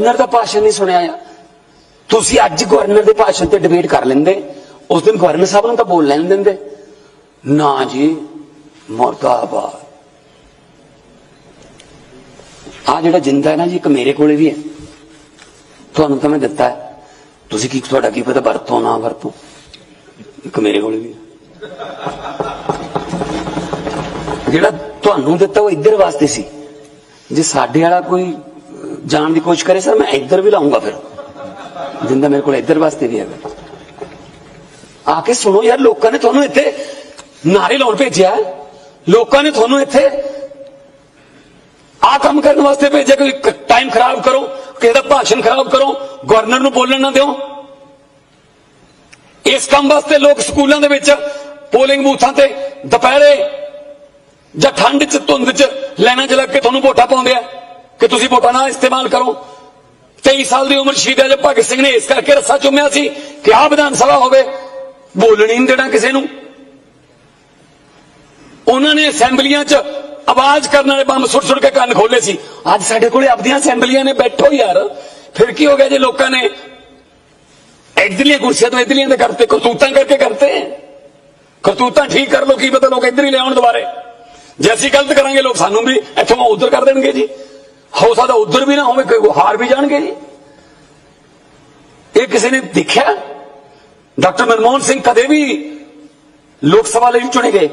Governor ਦਾ ਭਾਸ਼ਣ ਨਹੀਂ ਸੁਣਿਆ ਆ। ਤੁਸੀਂ ਅੱਜ ਗਵਰਨਰ ਦੇ ਭਾਸ਼ਣ ਤੇ ਡਿਬੇਟ ਕਰ ਲੈਂਦੇ। ਉਸ ਦਿਨ ਗਵਰਨਰ ਸਾਹਿਬ ਨੂੰ ਤਾਂ ਬੋਲ ਲੈਣ ਦਿੰਦੇ। ਨਾ ਜੀ, ਮੁਰਦਾਬਾਦ। ਆ ਜਿਹੜਾ ਜਿੰਦਾ ਹੈ ਨਾ ਜੀ, ਇੱਕ ਮੇਰੇ ਕੋਲੇ ਵੀ ਹੈ। ਤੁਹਾਨੂੰ ਤਾਂ ਮੈਂ ਦਿੱਤਾ ਹੈ। ਤੁਸੀਂ ਕੀ, ਤੁਹਾਡਾ ਕੀ ਪਤਾ ਵਰਤੋਂ, ਨਾ ਵਰਤੋਂ? ਇੱਕ ਮੇਰੇ ਕੋਲੇ ਵੀ ਹੈ। ਜਿਹੜਾ ਤੁਹਾਨੂੰ ਦਿੱਤਾ ਉਹ ਇੱਧਰ ਵਾਸਤੇ ਸੀ। ਜੇ ਸਾਡੇ ਵਾਲਾ ਕੋਈ ਜਾਣ ਦੀ ਕੋਸ਼ਿਸ਼ ਕਰੇ ਸਰ ਮੈਂ ਇੱਧਰ ਵੀ ਲਾਉਂਗਾ ਫਿਰ ਜਿੰਦਾ ਮੇਰੇ ਕੋਲ ਇੱਧਰ ਵਾਸਤੇ ਵੀ ਹੈਗਾ ਆ ਕੇ ਸੁਣੋ ਯਾਰ ਲੋਕਾਂ ਨੇ ਤੁਹਾਨੂੰ ਇੱਥੇ ਨਾਰੇ ਲਾਉਣ ਭੇਜਿਆ ਲੋਕਾਂ ਨੇ ਤੁਹਾਨੂੰ ਇੱਥੇ ਆ ਕੰਮ ਕਰਨ ਵਾਸਤੇ ਭੇਜਿਆ ਕੋਈ ਟਾਈਮ ਖਰਾਬ ਕਰੋ ਕਿਸੇ ਦਾ ਭਾਸ਼ਣ ਖਰਾਬ ਕਰੋ ਗਵਰਨਰ ਨੂੰ ਬੋਲਣ ਨਾ ਦਿਓ ਇਸ ਕੰਮ ਵਾਸਤੇ ਲੋਕ ਸਕੂਲਾਂ ਦੇ ਵਿੱਚ ਪੋਲਿੰਗ ਬੂਥਾਂ ਤੇ ਦੁਪਹਿਰੇ ਜਾਂ ਠੰਡ 'ਚ ਧੁੰਦ 'ਚ ਲੈਣਾ 'ਚ ਲੱਗ ਕੇ ਤੁਹਾਨੂੰ ਵੋਟਾਂ ਪਾਉਂਦੇ ਆ ਕਿ ਤੁਸੀਂ ਵੋਟਾਂ ਨਾ ਇਸਤੇਮਾਲ ਕਰੋ। 23 ਸਾਲ ਦੀ ਉਮਰ ਸ਼ਹੀਦ ਅਜਬ ਭਗਤ ਸਿੰਘ ਨੇ ਇਸ ਕਰਕੇ ਰੱਸਾ ਚੁੰਮਿਆ ਸੀ ਕਿ ਆਹ ਵਿਧਾਨ ਸਭਾ ਹੋਵੇ, ਬੋਲਣੀ ਨਹੀਂ ਦੇਣਾ ਕਿਸੇ ਨੂੰ। ਉਹਨਾਂ ਨੇ ਅਸੈਂਬਲੀਆਂ 'ਚ ਆਵਾਜ਼ ਕਰਨ ਵਾਲੇ ਬੰਬ ਸੁੱਟ ਸੁੱਟ ਕੇ ਕੰਨ ਖੋਲੇ ਸੀ। ਅੱਜ ਸਾਡੇ ਕੋਲੇ ਆਪਦੀਆਂ ਅਸੈਂਬਲੀਆਂ ਨੇ, ਬੈਠੋ ਯਾਰ। ਫਿਰ ਕੀ ਹੋ ਗਿਆ ਜੇ ਲੋਕਾਂ ਨੇ ਇਧਰਲੀਆਂ ਕੁਰਸੀਆਂ ਤੋਂ ਇਧਰਲੀਆਂ ਦੇ ਕਰਤੇ, ਕਰਤੂਤਾਂ ਕਰਕੇ ਕਰਤੇ? ਕਰਤੂਤਾਂ ਠੀਕ ਕਰ ਲੋ ਕੀ ਪਤਾ ਲੋਕ ਇਧਰ ਹੀ ਲਿਆਉਣ ਦੁਬਾਰੇ। ਜੇ ਅਸੀਂ ਗਲਤ ਕਰਾਂਗੇ, ਲੋਕ ਸਾਨੂੰ ਵੀ ਇੱਥੋਂ ਉਧਰ ਕਰ ਦੇਣਗੇ ਜੀ। ਹੋ ਸਕਦਾ ਉਧਰ ਵੀ ਨਾ ਹੋਵੇ, ਕੋਈ ਹਾਰ ਵੀ ਜਾਣਗੇ ਜੀ। ਇਹ ਕਿਸੇ ਨੇ ਦੇਖਿਆ? ਡਾਕਟਰ ਮਨਮੋਹਨ ਸਿੰਘ ਕਦੇ ਵੀ ਲੋਕ ਸਭਾ ਲਈ ਨਹੀਂ ਚੁਣੇ ਗਏ।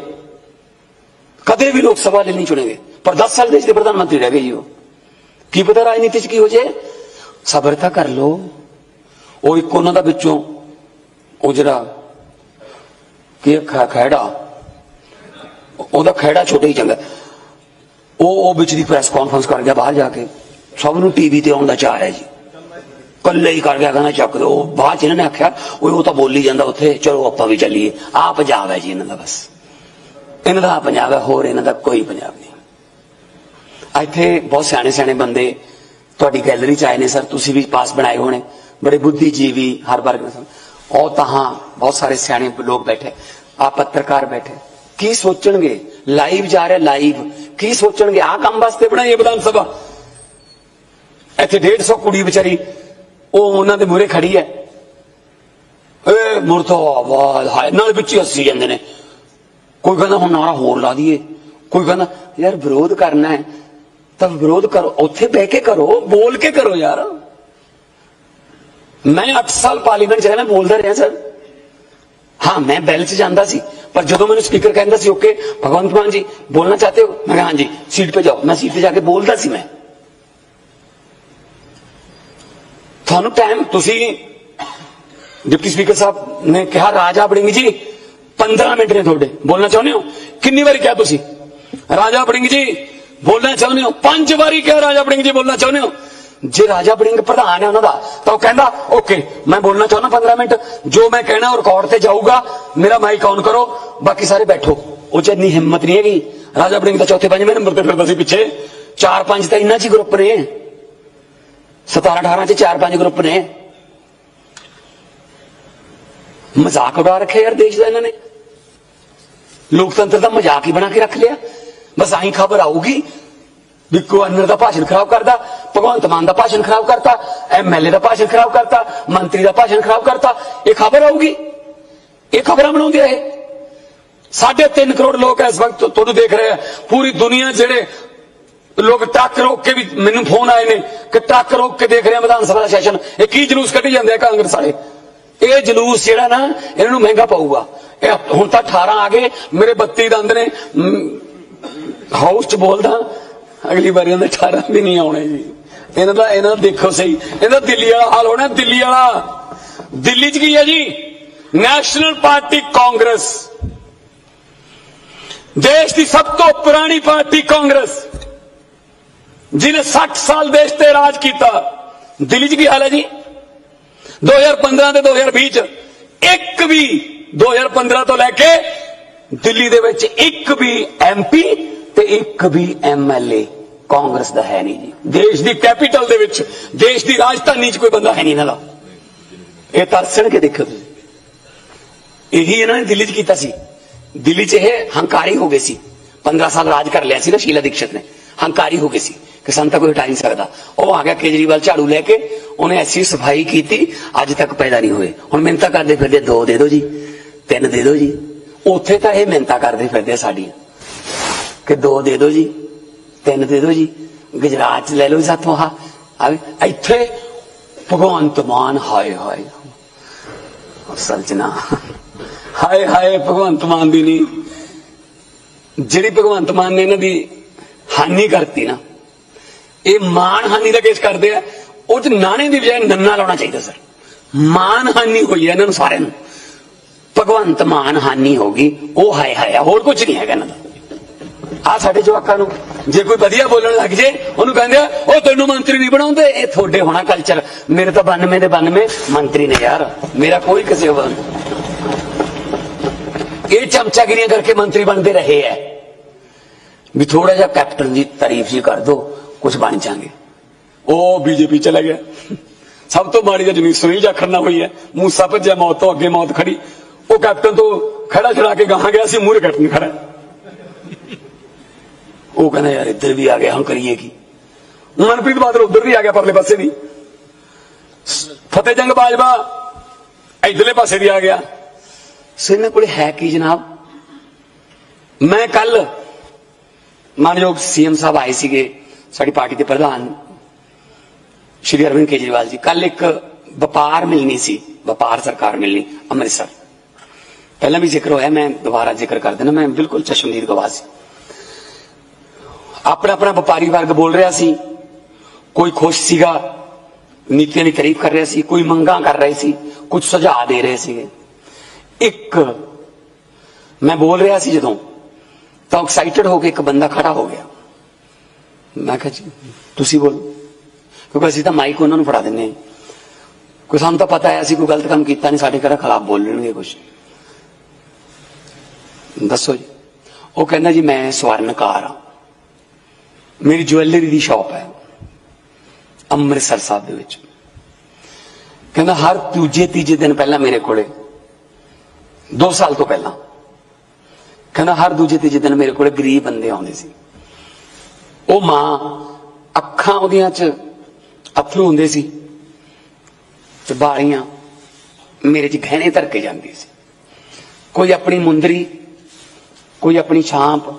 ਕਦੇ ਵੀ ਲੋਕ ਸਭਾ ਲਈ ਨਹੀਂ ਚੁਣੇ ਗਏ। ਪਰ 10 ਸਾਲ ਦੇਸ਼ ਦੇ ਪ੍ਰਧਾਨ ਮੰਤਰੀ ਰਹਿ ਗਏ ਜੀ ਉਹ। ਕੀ ਪਤਾ ਰਾਜਨੀਤੀ 'ਚ ਕੀ ਹੋ ਜੇ? ਸਬਰ ਤਾਂ ਕਰ ਲੋ ਉਹ ਇੱਕ ਉਹਨਾਂ ਦਾ ਵਿੱਚੋਂ ਉਹ ਜਿਹੜਾ ਕੀ ਖ- ਖਹਿੜਾ ਉਹਦਾ ਖਹਿੜਾ ਛੋਟਾ ਹੀ ਚੰਗਾ। ਉਹ ਉਹ ਵਿੱਚ ਦੀ ਪ੍ਰੈਸ ਕਾਨਫਰੰਸ ਕਰ ਗਿਆ ਬਾਹਰ ਜਾ ਕੇ। ਸਭ ਨੂੰ ਟੀਵੀ ਤੇ ਆਉਣ ਦਾ ਚਾਹ ਹੈ ਜੀ। ਕੱਲੇ ਹੀ ਕਰ ਗਿਆ, ਕਹਿੰਦਾ ਚੱਕ ਦੋ। ਬਾਅਦ ਚ ਇਹਨਾਂ ਨੇ ਆਖਿਆ ਉਹ ਉਹ ਤਾਂ ਬੋਲੀ ਜਾਂਦਾ ਉੱਥੇ। ਚਲੋ, ਆਪਾਂ ਵੀ ਚੱਲੀਏ। ਆ ਪੰਜਾਬ ਹੈ ਜੀ ਇਹਨਾਂ ਦਾ ਬਸ। ਇਹਨਾਂ ਦਾ ਆਹ ਪੰਜਾਬ ਹੈ, ਹੋਰ ਇਹਨਾਂ ਦਾ ਕੋਈ ਪੰਜਾਬ ਨਹੀਂ। ਇੱਥੇ ਬਹੁਤ ਸਿਆਣੇ ਸਿਆਣੇ ਬੰਦੇ ਤੁਹਾਡੀ ਗੈਲਰੀ ਚ ਆਏ ਨੇ, ਸਰ। ਤੁਸੀਂ ਵੀ ਪਾਸ ਬਣਾਏ ਹੋਣੇ। ਬੜੇ ਬੁੱਧੀਜੀਵੀ, ਹਰ ਵਰਗ ਦੇ ਉਹ ਤਾਂ ਹਾਂ, ਬਹੁਤ ਸਾਰੇ ਸਿਆਣੇ ਲੋਕ ਬੈਠੇ। ਆ ਪੱਤਰਕਾਰ ਬੈਠੇ। ਕੀ ਸੋਚਣਗੇ? ਲਾਈਵ ਜਾ ਰਿਹਾ, ਲਾਈਵ। ਕੀ ਸੋਚਣਗੇ? ਆਹ ਕੰਮ ਵਾਸਤੇ ਬਣਾਈ ਇਹ ਵਿਧਾਨ ਸਭਾ? ਇੱਥੇ 150 ਕੁੜੀ ਵਿਚਾਰੀ, ਉਹ ਉਹਨਾਂ ਦੇ ਮੂਹਰੇ ਖੜੀ ਹੈ। ਏ ਮੁਰਦਾਬਾਦ ਹਾਏ, ਨਾਲ ਵਿੱਚ ਹੀ ਹੱਸੀ ਜਾਂਦੇ ਨੇ। ਕੋਈ ਕਹਿੰਦਾ, ਹੁਣ ਨਾਰਾ ਹੋਰ ਲਾ ਦਈਏ। ਕੋਈ ਕਹਿੰਦਾ, ਯਾਰ ਵਿਰੋਧ ਕਰਨਾ ਹੈ। ਤਾਂ ਵਿਰੋਧ ਕਰੋ, ਉੱਥੇ ਬਹਿ ਕੇ ਕਰੋ, ਬੋਲ ਕੇ ਕਰੋ ਯਾਰ। ਮੈਂ 8 ਸਾਲ ਪਾਰਲੀਮੈਂਟ ਚ ਰਹਿਣਾ, ਬੋਲਦਾ ਰਿਹਾ, ਸਰ। ਹਾਂ ਮੈਂ ਬੈਲ ਚ ਜਾਂਦਾ ਸੀ ਪਰ ਜਦੋਂ ਮੈਨੂੰ ਸਪੀਕਰ ਕਹਿੰਦਾ ਸੀ ਓਕੇ ਭਗਵੰਤ ਮਾਨ ਜੀ ਬੋਲਣਾ ਚਾਹਤੇ ਹੋ ਮੈਂ ਕਿਹਾ ਹਾਂਜੀ ਸੀਟ पे ਜਾਓ ਮੈਂ ਸੀਟ ਤੇ ਜਾ ਕੇ ਬੋਲਦਾ ਸੀ ਮੈਂ ਤੁਹਾਨੂੰ ਟਾਈਮ ਤੁਸੀਂ ਡਿਪਟੀ ਸਪੀਕਰ ਸਾਹਿਬ ਨੇ ਕਿਹਾ ਰਾਜਾ ਬੜਿੰਗ ਜੀ 15 ਮਿੰਟ ਨੇ ਤੁਹਾਡੇ ਬੋਲਣਾ ਚਾਹੁੰਦੇ ਹੋ ਕਿੰਨੀ ਵਾਰੀ ਕਿਹਾ ਤੁਸੀਂ ਰਾਜਾ ਬੜਿੰਗ ਜੀ ਬੋਲਣਾ ਚਾਹੁੰਦੇ ਹੋ ਪੰਜ ਵਾਰੀ ਕਿਹਾ ਰਾਜਾ ਬੜਿੰਗ ਜੀ ਬੋਲਣਾ ਚਾਹੁੰਦੇ ਹੋ ਜੇ ਰਾਜਾ ਬੜਿੰਗ ਪ੍ਰਧਾਨ ਹੈ ਉਹਨਾਂ ਦਾ, ਤਾਂ ਉਹ ਕਹਿੰਦਾ ਓਕੇ ਮੈਂ ਬੋਲਣਾ ਚਾਹੁੰਦਾ 15 ਮਿੰਟ। ਜੋ ਮੈਂ ਕਹਿਣਾ ਉਹ ਰਿਕਾਰਡ ਤੇ ਜਾਊਗਾ। ਮੇਰਾ ਮਾਈਕ ਆਨ ਕਰੋ। ਬਾਕੀ ਸਾਰੇ ਬੈਠੋ। ਉਹ ਚ ਇੰਨੀ ਹਿੰਮਤ ਨਹੀਂ ਹੈਗੀ। ਰਾਜਾ ਬੜਿੰਗ ਦਾ ਚੌਥੇ ਪੰਜਵੇਂ ਨੰਬਰ ਤੇ ਫਿਰਦਾ ਸੀ ਪਿੱਛੇ। ਚਾਰ ਪੰਜ ਤਾਂ ਇੰਨਾ ਚ ਹੀ ਗਰੁੱਪ ਨੇ। 17 18 ਚ ਚਾਰ ਪੰਜ ਗਰੁੱਪ ਨੇ। ਮਜ਼ਾਕ ਉਡਾ ਰੱਖਿਆ ਯਾਰ ਦੇਸ਼ ਦਾ ਇਹਨਾਂ ਨੇ। ਲੋਕਤੰਤਰ ਦਾ ਮਜ਼ਾਕ ਹੀ ਬਣਾ ਕੇ ਰੱਖ ਲਿਆ। ਬਸ ਆਹੀ ਖਬਰ ਆਊਗੀ। ਵੀ ਗਵਰਨਰ ਦਾ ਭਾਸ਼ਣ ਖਰਾਬ ਕਰਦਾ, ਭਗਵੰਤ ਮਾਨ ਦਾ ਭਾਸ਼ਣ ਖਰਾਬ ਕਰਤਾ ਐਮਐਲਏ ਦਾ ਭਾਸ਼ਣ ਖਰਾਬ ਕਰਤਾ, ਮੰਤਰੀ ਦਾ ਭਾਸ਼ਣ ਖਰਾਬ ਕਰਤਾ, ਇਹ ਖਬਰ ਆਊਗੀ? ਇਹ ਖਬਰਾਂ ਬਣਾਉਂਦੇ ਆ ਇਹ ਸਾਢੇ 3 ਕਰੋੜ ਲੋਕ ਇਸ ਵਕਤ ਤੁਹਾਨੂੰ ਦੇਖ ਰਹੇ ਆ। ਪੂਰੀ ਦੁਨੀਆ ਜਿਹੜੇ ਲੋਕ ਟੱਕ ਰੋਕ ਕੇ ਵੀ ਮੈਨੂੰ ਫੋਨ ਆਏ ਨੇ, ਕਿ ਟਰੱਕ ਰੋਕ ਕੇ ਦੇਖ ਰਹੇ ਆ ਵਿਧਾਨ ਸਭਾ ਦਾ ਸੈਸ਼ਨ। ਇਹ ਕੀ ਜਲੂਸ ਕੱਢੀ ਜਾਂਦੇ ਆ ਕਾਂਗਰਸ ਵਾਲੇ? ਇਹ ਜਲੂਸ ਜਿਹੜਾ ਨਾ, ਇਹਨਾਂ ਨੂੰ ਮਹਿੰਗਾ ਪਾਊਗਾ। ਇਹ ਹੁਣ ਤਾਂ 18 ਆ ਗਏ, ਮੇਰੇ 32 ਦੰਦ ਨੇ। ਹਾਊਸ 'ਚ ਬੋਲਦਾ ਅਗਲੀ ਵਾਰੀ ਉਹਦੇ 18 ਵੀ ਨਹੀਂ ਆਉਣੇ ਜੀ। ਇਹਨਾਂ ਦਾ ਇਹਨਾਂ ਦਾ ਦੇਖੋ ਸਹੀ। ਇਹਦਾ ਦਿੱਲੀ ਵਾਲਾ ਹਾਲ ਹੋਣਾ, ਦਿੱਲੀ ਵਾਲਾ। ਦਿੱਲੀ 'ਚ ਕੀ ਹੈ ਜੀ? National party Congress. ਦੇਸ਼ ਦੀ ਸਭ ਤੋਂ ਪੁਰਾਣੀ ਪਾਰਟੀ ਕਾਂਗਰਸ। ਜਿਹਨੇ 60 ਸਾਲ ਦੇਸ਼ ਤੇ ਰਾਜ ਕੀਤਾ। ਦਿੱਲੀ 'ਚ ਕੀ ਹਾਲ ਹੈ ਜੀ? 2015 ਤੇ 2020 ਚ ਇੱਕ ਵੀ 2015 ਤੋਂ ਲੈ ਕੇ ਦਿੱਲੀ ਦੇ ਵਿੱਚ ਇੱਕ ਵੀ ਐਮਪੀ ਤੇ ਇੱਕ ਵੀ ਐਮਐਲਏ ਕਾਂਗਰਸ ਦਾ ਹੈ ਨਹੀਂ ਜੀ। ਦੇਸ਼ ਦੀ ਕੈਪੀਟਲ ਦੇ ਵਿੱਚ, ਦੇਸ਼ ਦੀ ਰਾਜਧਾਨੀ 'ਚ ਕੋਈ ਬੰਦਾ ਹੈ ਨਹੀਂ ਇਹਨਾਂ ਦਾ। ਇਹ ਤਰਸਣ ਕੇ ਦੇਖੋ ਤੁਸੀਂ। ਇਹੀ ਇਹਨਾਂ ਨੇ ਦਿੱਲੀ 'ਚ ਕੀਤਾ ਸੀ। ਦਿੱਲੀ 'ਚ ਇਹ ਹੰਕਾਰੀ ਹੋ ਗਏ ਸੀ। 15 ਸਾਲ ਰਾਜ ਕਰ ਲਿਆ ਸੀ ਨਾ ਸ਼ੀਲਾ ਦੀਕਸ਼ਤ ਨੇ। ਹੰਕਾਰੀ ਹੋ ਗਏ ਸੀ ਕਿ ਸਾਨੂੰ ਤਾਂ ਕੋਈ ਹਟਾ ਨਹੀਂ ਸਕਦਾ। ਉਹ ਆ ਗਿਆ ਕੇਜਰੀਵਾਲ ਝਾੜੂ ਲੈ ਕੇ, ਉਹਨੇ ਐਸੀ ਸਫ਼ਾਈ ਕੀਤੀ, ਅੱਜ ਤੱਕ ਪੈਦਾ ਨਹੀਂ ਹੋਏ। ਹੁਣ ਮਿਹਨਤਾਂ ਕਰਦੇ ਫਿਰਦੇ ਦੋ ਦੇ ਦਿਓ ਜੀ, ਤਿੰਨ ਦੇ ਦਿਓ ਜੀ। ਉੱਥੇ ਤਾਂ ਇਹ ਮਿਹਨਤਾਂ ਕਰਦੇ ਫਿਰਦੇ ਆ ਸਾਡੀਆਂ। ਕਿ ਦੋ ਦੇ ਦਿਓ ਜੀ। ਤਿੰਨ ਦੇ ਦਿਓ ਜੀ ਗੁਜਰਾਤ ਚ ਲੈ ਲਓ ਸਾਥੋਂ ਆ ਆਵੇ ਇੱਥੇ ਭਗਵੰਤ ਮਾਨ ਹਾਏ ਹਾਏ। ਅਸਲ ਹਾਏ ਹਾਏ ਭਗਵੰਤ ਮਾਨ ਦੀ ਨਹੀਂ। ਜਿਹੜੀ ਭਗਵੰਤ ਮਾਨ ਨੇ ਇਹਨਾਂ ਦੀ ਹਾਨੀ ਕਰਤੀ ਨਾ ਇਹ ਮਾਨ ਹਾਨੀ ਦਾ ਕੇਸ ਕਰਦੇ ਆ। ਉਹ ਚ ਨਾਣੇ ਦੀ ਬਜਾਏ ਨੰਨਾ ਲਾਉਣਾ ਚਾਹੀਦਾ ਸਰ। ਮਾਨ ਹਾਨੀ ਹੋਈ ਹੈ ਇਹਨਾਂ ਨੂੰ ਸਾਰਿਆਂ ਨੂੰ। ਭਗਵੰਤ ਮਾਨ ਹਾਨੀ ਹੋ ਗਈ। ਉਹ ਹਾਏ ਹਾਏ ਆ, ਹੋਰ ਕੁਝ ਨਹੀਂ ਹੈਗਾ ਇਹਨਾਂ ਦਾ। ਆ ਸਾਡੇ ਜਵਾਕਾਂ ਨੂੰ ਜੇ ਕੋਈ ਵਧੀਆ ਬੋਲਣ ਲੱਗ ਜੇ, ਉਹਨੂੰ ਕਹਿੰਦੇ ਆ, ਉਹ ਤੈਨੂੰ ਮੰਤਰੀ ਨਹੀਂ ਬਣਾਉਂਦੇ, ਇਹ ਤੁਹਾਡੇ ਹੋਣਾ ਕਲਚਰ ਮੇਰੇ ਤਾਂ 92 ਦੇ 92 ਮੰਤਰੀ ਨੇ ਯਾਰ, ਮੇਰਾ ਕੋਈ ਕਿਸੇ ਵੱਲ ਇਹ ਚਮਚਾਗਿਰੀਆਂ ਕਰਕੇ ਮੰਤਰੀ ਬਣਦੇ ਰਹੇ ਐ। ਵੀ ਥੋੜਾ ਜਿਹਾ ਕੈਪਟਨ ਦੀ ਤਾਰੀਫ ਜੀ ਕਰ ਦੋ ਕੁਝ ਬਣ ਜਾਣਗੇ। ਉਹ ਬੀਜੇਪੀ ਚਲਾ ਗਿਆ ਸਭ ਤੋਂ ਮਾੜੀ ਜਨੀ ਸੁਨੀਲ ਜਾਖੜ ਨਾਲ ਹੋਈ ਹੈ ਮੂਸਾ ਭੱਜਿਆ, ਮੌਤ ਤੋਂ ਅੱਗੇ ਮੌਤ ਖੜੀ। ਉਹ ਕੈਪਟਨ ਤੋਂ ਖੜਾ ਛੜਾ ਕੇ ਗਾਹਾਂ ਗਿਆ ਸੀ, ਮੂਹਰੇ ਕੈਪਟਨ ਖੜਾ। ਉਹ ਕਹਿੰਦਾ ਯਾਰ ਇੱਧਰ ਵੀ ਆ ਗਿਆ ਹੁਣ ਕਰੀਏ ਕੀ ਮਨਪ੍ਰੀਤ ਬਾਦਲ ਉੱਧਰ ਵੀ ਆ ਗਿਆ ਪਰਲੇ ਪਾਸੇ ਵੀ ਫਤਿਹ ਜੰਗ ਬਾਜਵਾ ਇਧਰਲੇ ਪਾਸੇ ਵੀ ਆ ਗਿਆ ਸੋ ਇਹਨਾਂ ਕੋਲੇ ਹੈ ਕੀ ਜਨਾਬ ਮੈਂ ਕੱਲ ਮਾਨਯੋਗ ਸੀਐਮ ਸਾਹਿਬ ਆਏ ਸੀਗੇ ਸਾਡੀ ਪਾਰਟੀ ਦੇ ਪ੍ਰਧਾਨ ਸ਼੍ਰੀ ਅਰਵਿੰਦ ਕੇਜਰੀਵਾਲ ਜੀ ਕੱਲ ਇੱਕ ਵਪਾਰ ਮਿਲਣੀ ਸੀ ਵਪਾਰ ਸਰਕਾਰ ਮਿਲਣੀ ਅੰਮ੍ਰਿਤਸਰ ਪਹਿਲਾਂ ਵੀ ਜ਼ਿਕਰ ਹੋਇਆ ਮੈਂ ਦੁਬਾਰਾ ਜ਼ਿਕਰ ਕਰ ਦੇਣਾ ਮੈਂ ਬਿਲਕੁਲ ਚਸ਼ਮਦੀਦ ਗਵਾਹ ਸੀ ਆਪਣਾ ਆਪਣਾ ਵਪਾਰੀ ਵਰਗ ਬੋਲ ਰਿਹਾ ਸੀ। ਕੋਈ ਖੁਸ਼ ਸੀਗਾ, ਨੀਤੀਆਂ ਦੀ ਤਾਰੀਫ ਕਰ ਰਿਹਾ ਸੀ, ਕੋਈ ਮੰਗਾਂ ਕਰ ਰਹੇ ਸੀ, ਕੁਝ ਸੁਝਾਅ ਦੇ ਰਹੇ ਸੀਗੇ। ਇੱਕ, ਮੈਂ ਬੋਲ ਰਿਹਾ ਸੀ ਜਦੋਂ, ਤਾਂ ਐਕਸਾਈਟਡ ਹੋ ਕੇ ਇੱਕ ਬੰਦਾ ਖੜਾ ਹੋ ਗਿਆ। ਮੈਂ ਕਿਹਾ ਜੀ, ਤੁਸੀਂ ਬੋਲੋ। ਕਿਉਂਕਿ ਅਸੀਂ ਤਾਂ ਮਾਈਕ ਉਹਨਾਂ ਨੂੰ ਫੜਾ ਦਿੰਨੇ ਹਾਂ। ਕੋਈ ਸਾਨੂੰ ਤਾਂ ਪਤਾ ਹੈ, ਅਸੀਂ ਕੋਈ ਗਲਤ ਕੰਮ ਕੀਤਾ ਨਹੀਂ, ਸਾਡੇ ਘਰ ਖਰਾਬ ਬੋਲਣਗੇ ਕੁਝ ਦੱਸੋ ਜੀ। ਉਹ ਕਹਿੰਦਾ ਜੀ, ਮੈਂ ਸਵਰਨਕਾਰ ਆ ਮੇਰੀ ਜੁਐਲਰੀ ਦੀ ਸ਼ਾਪ ਹੈ, ਅੰਮ੍ਰਿਤਸਰ ਸਾਹਿਬ ਦੇ ਵਿੱਚ। ਕਹਿੰਦਾ, ਹਰ ਦੂਜੇ ਤੀਜੇ ਦਿਨ ਪਹਿਲਾਂ ਮੇਰੇ ਕੋਲੇ 2 ਸਾਲ ਤੋਂ ਪਹਿਲਾਂ। ਕਹਿੰਦਾ, ਹਰ ਦੂਜੇ ਤੀਜੇ ਦਿਨ ਮੇਰੇ ਕੋਲੇ ਗਰੀਬ ਬੰਦੇ ਆਉਂਦੇ ਸੀ। ਉਹ ਮਾਂ ਅੱਖਾਂ ਉਹਦੀਆਂ ਚ ਅਥਰੂ ਹੁੰਦੇ ਸੀ ਤੇ ਬਾਲੀਆਂ ਮੇਰੇ ਚ ਗਹਿਣੇ ਧਰ ਕੇ ਜਾਂਦੀ ਸੀ। ਕੋਈ ਆਪਣੀ ਮੁੰਦਰੀ, ਕੋਈ ਆਪਣੀ ਛਾਂਪ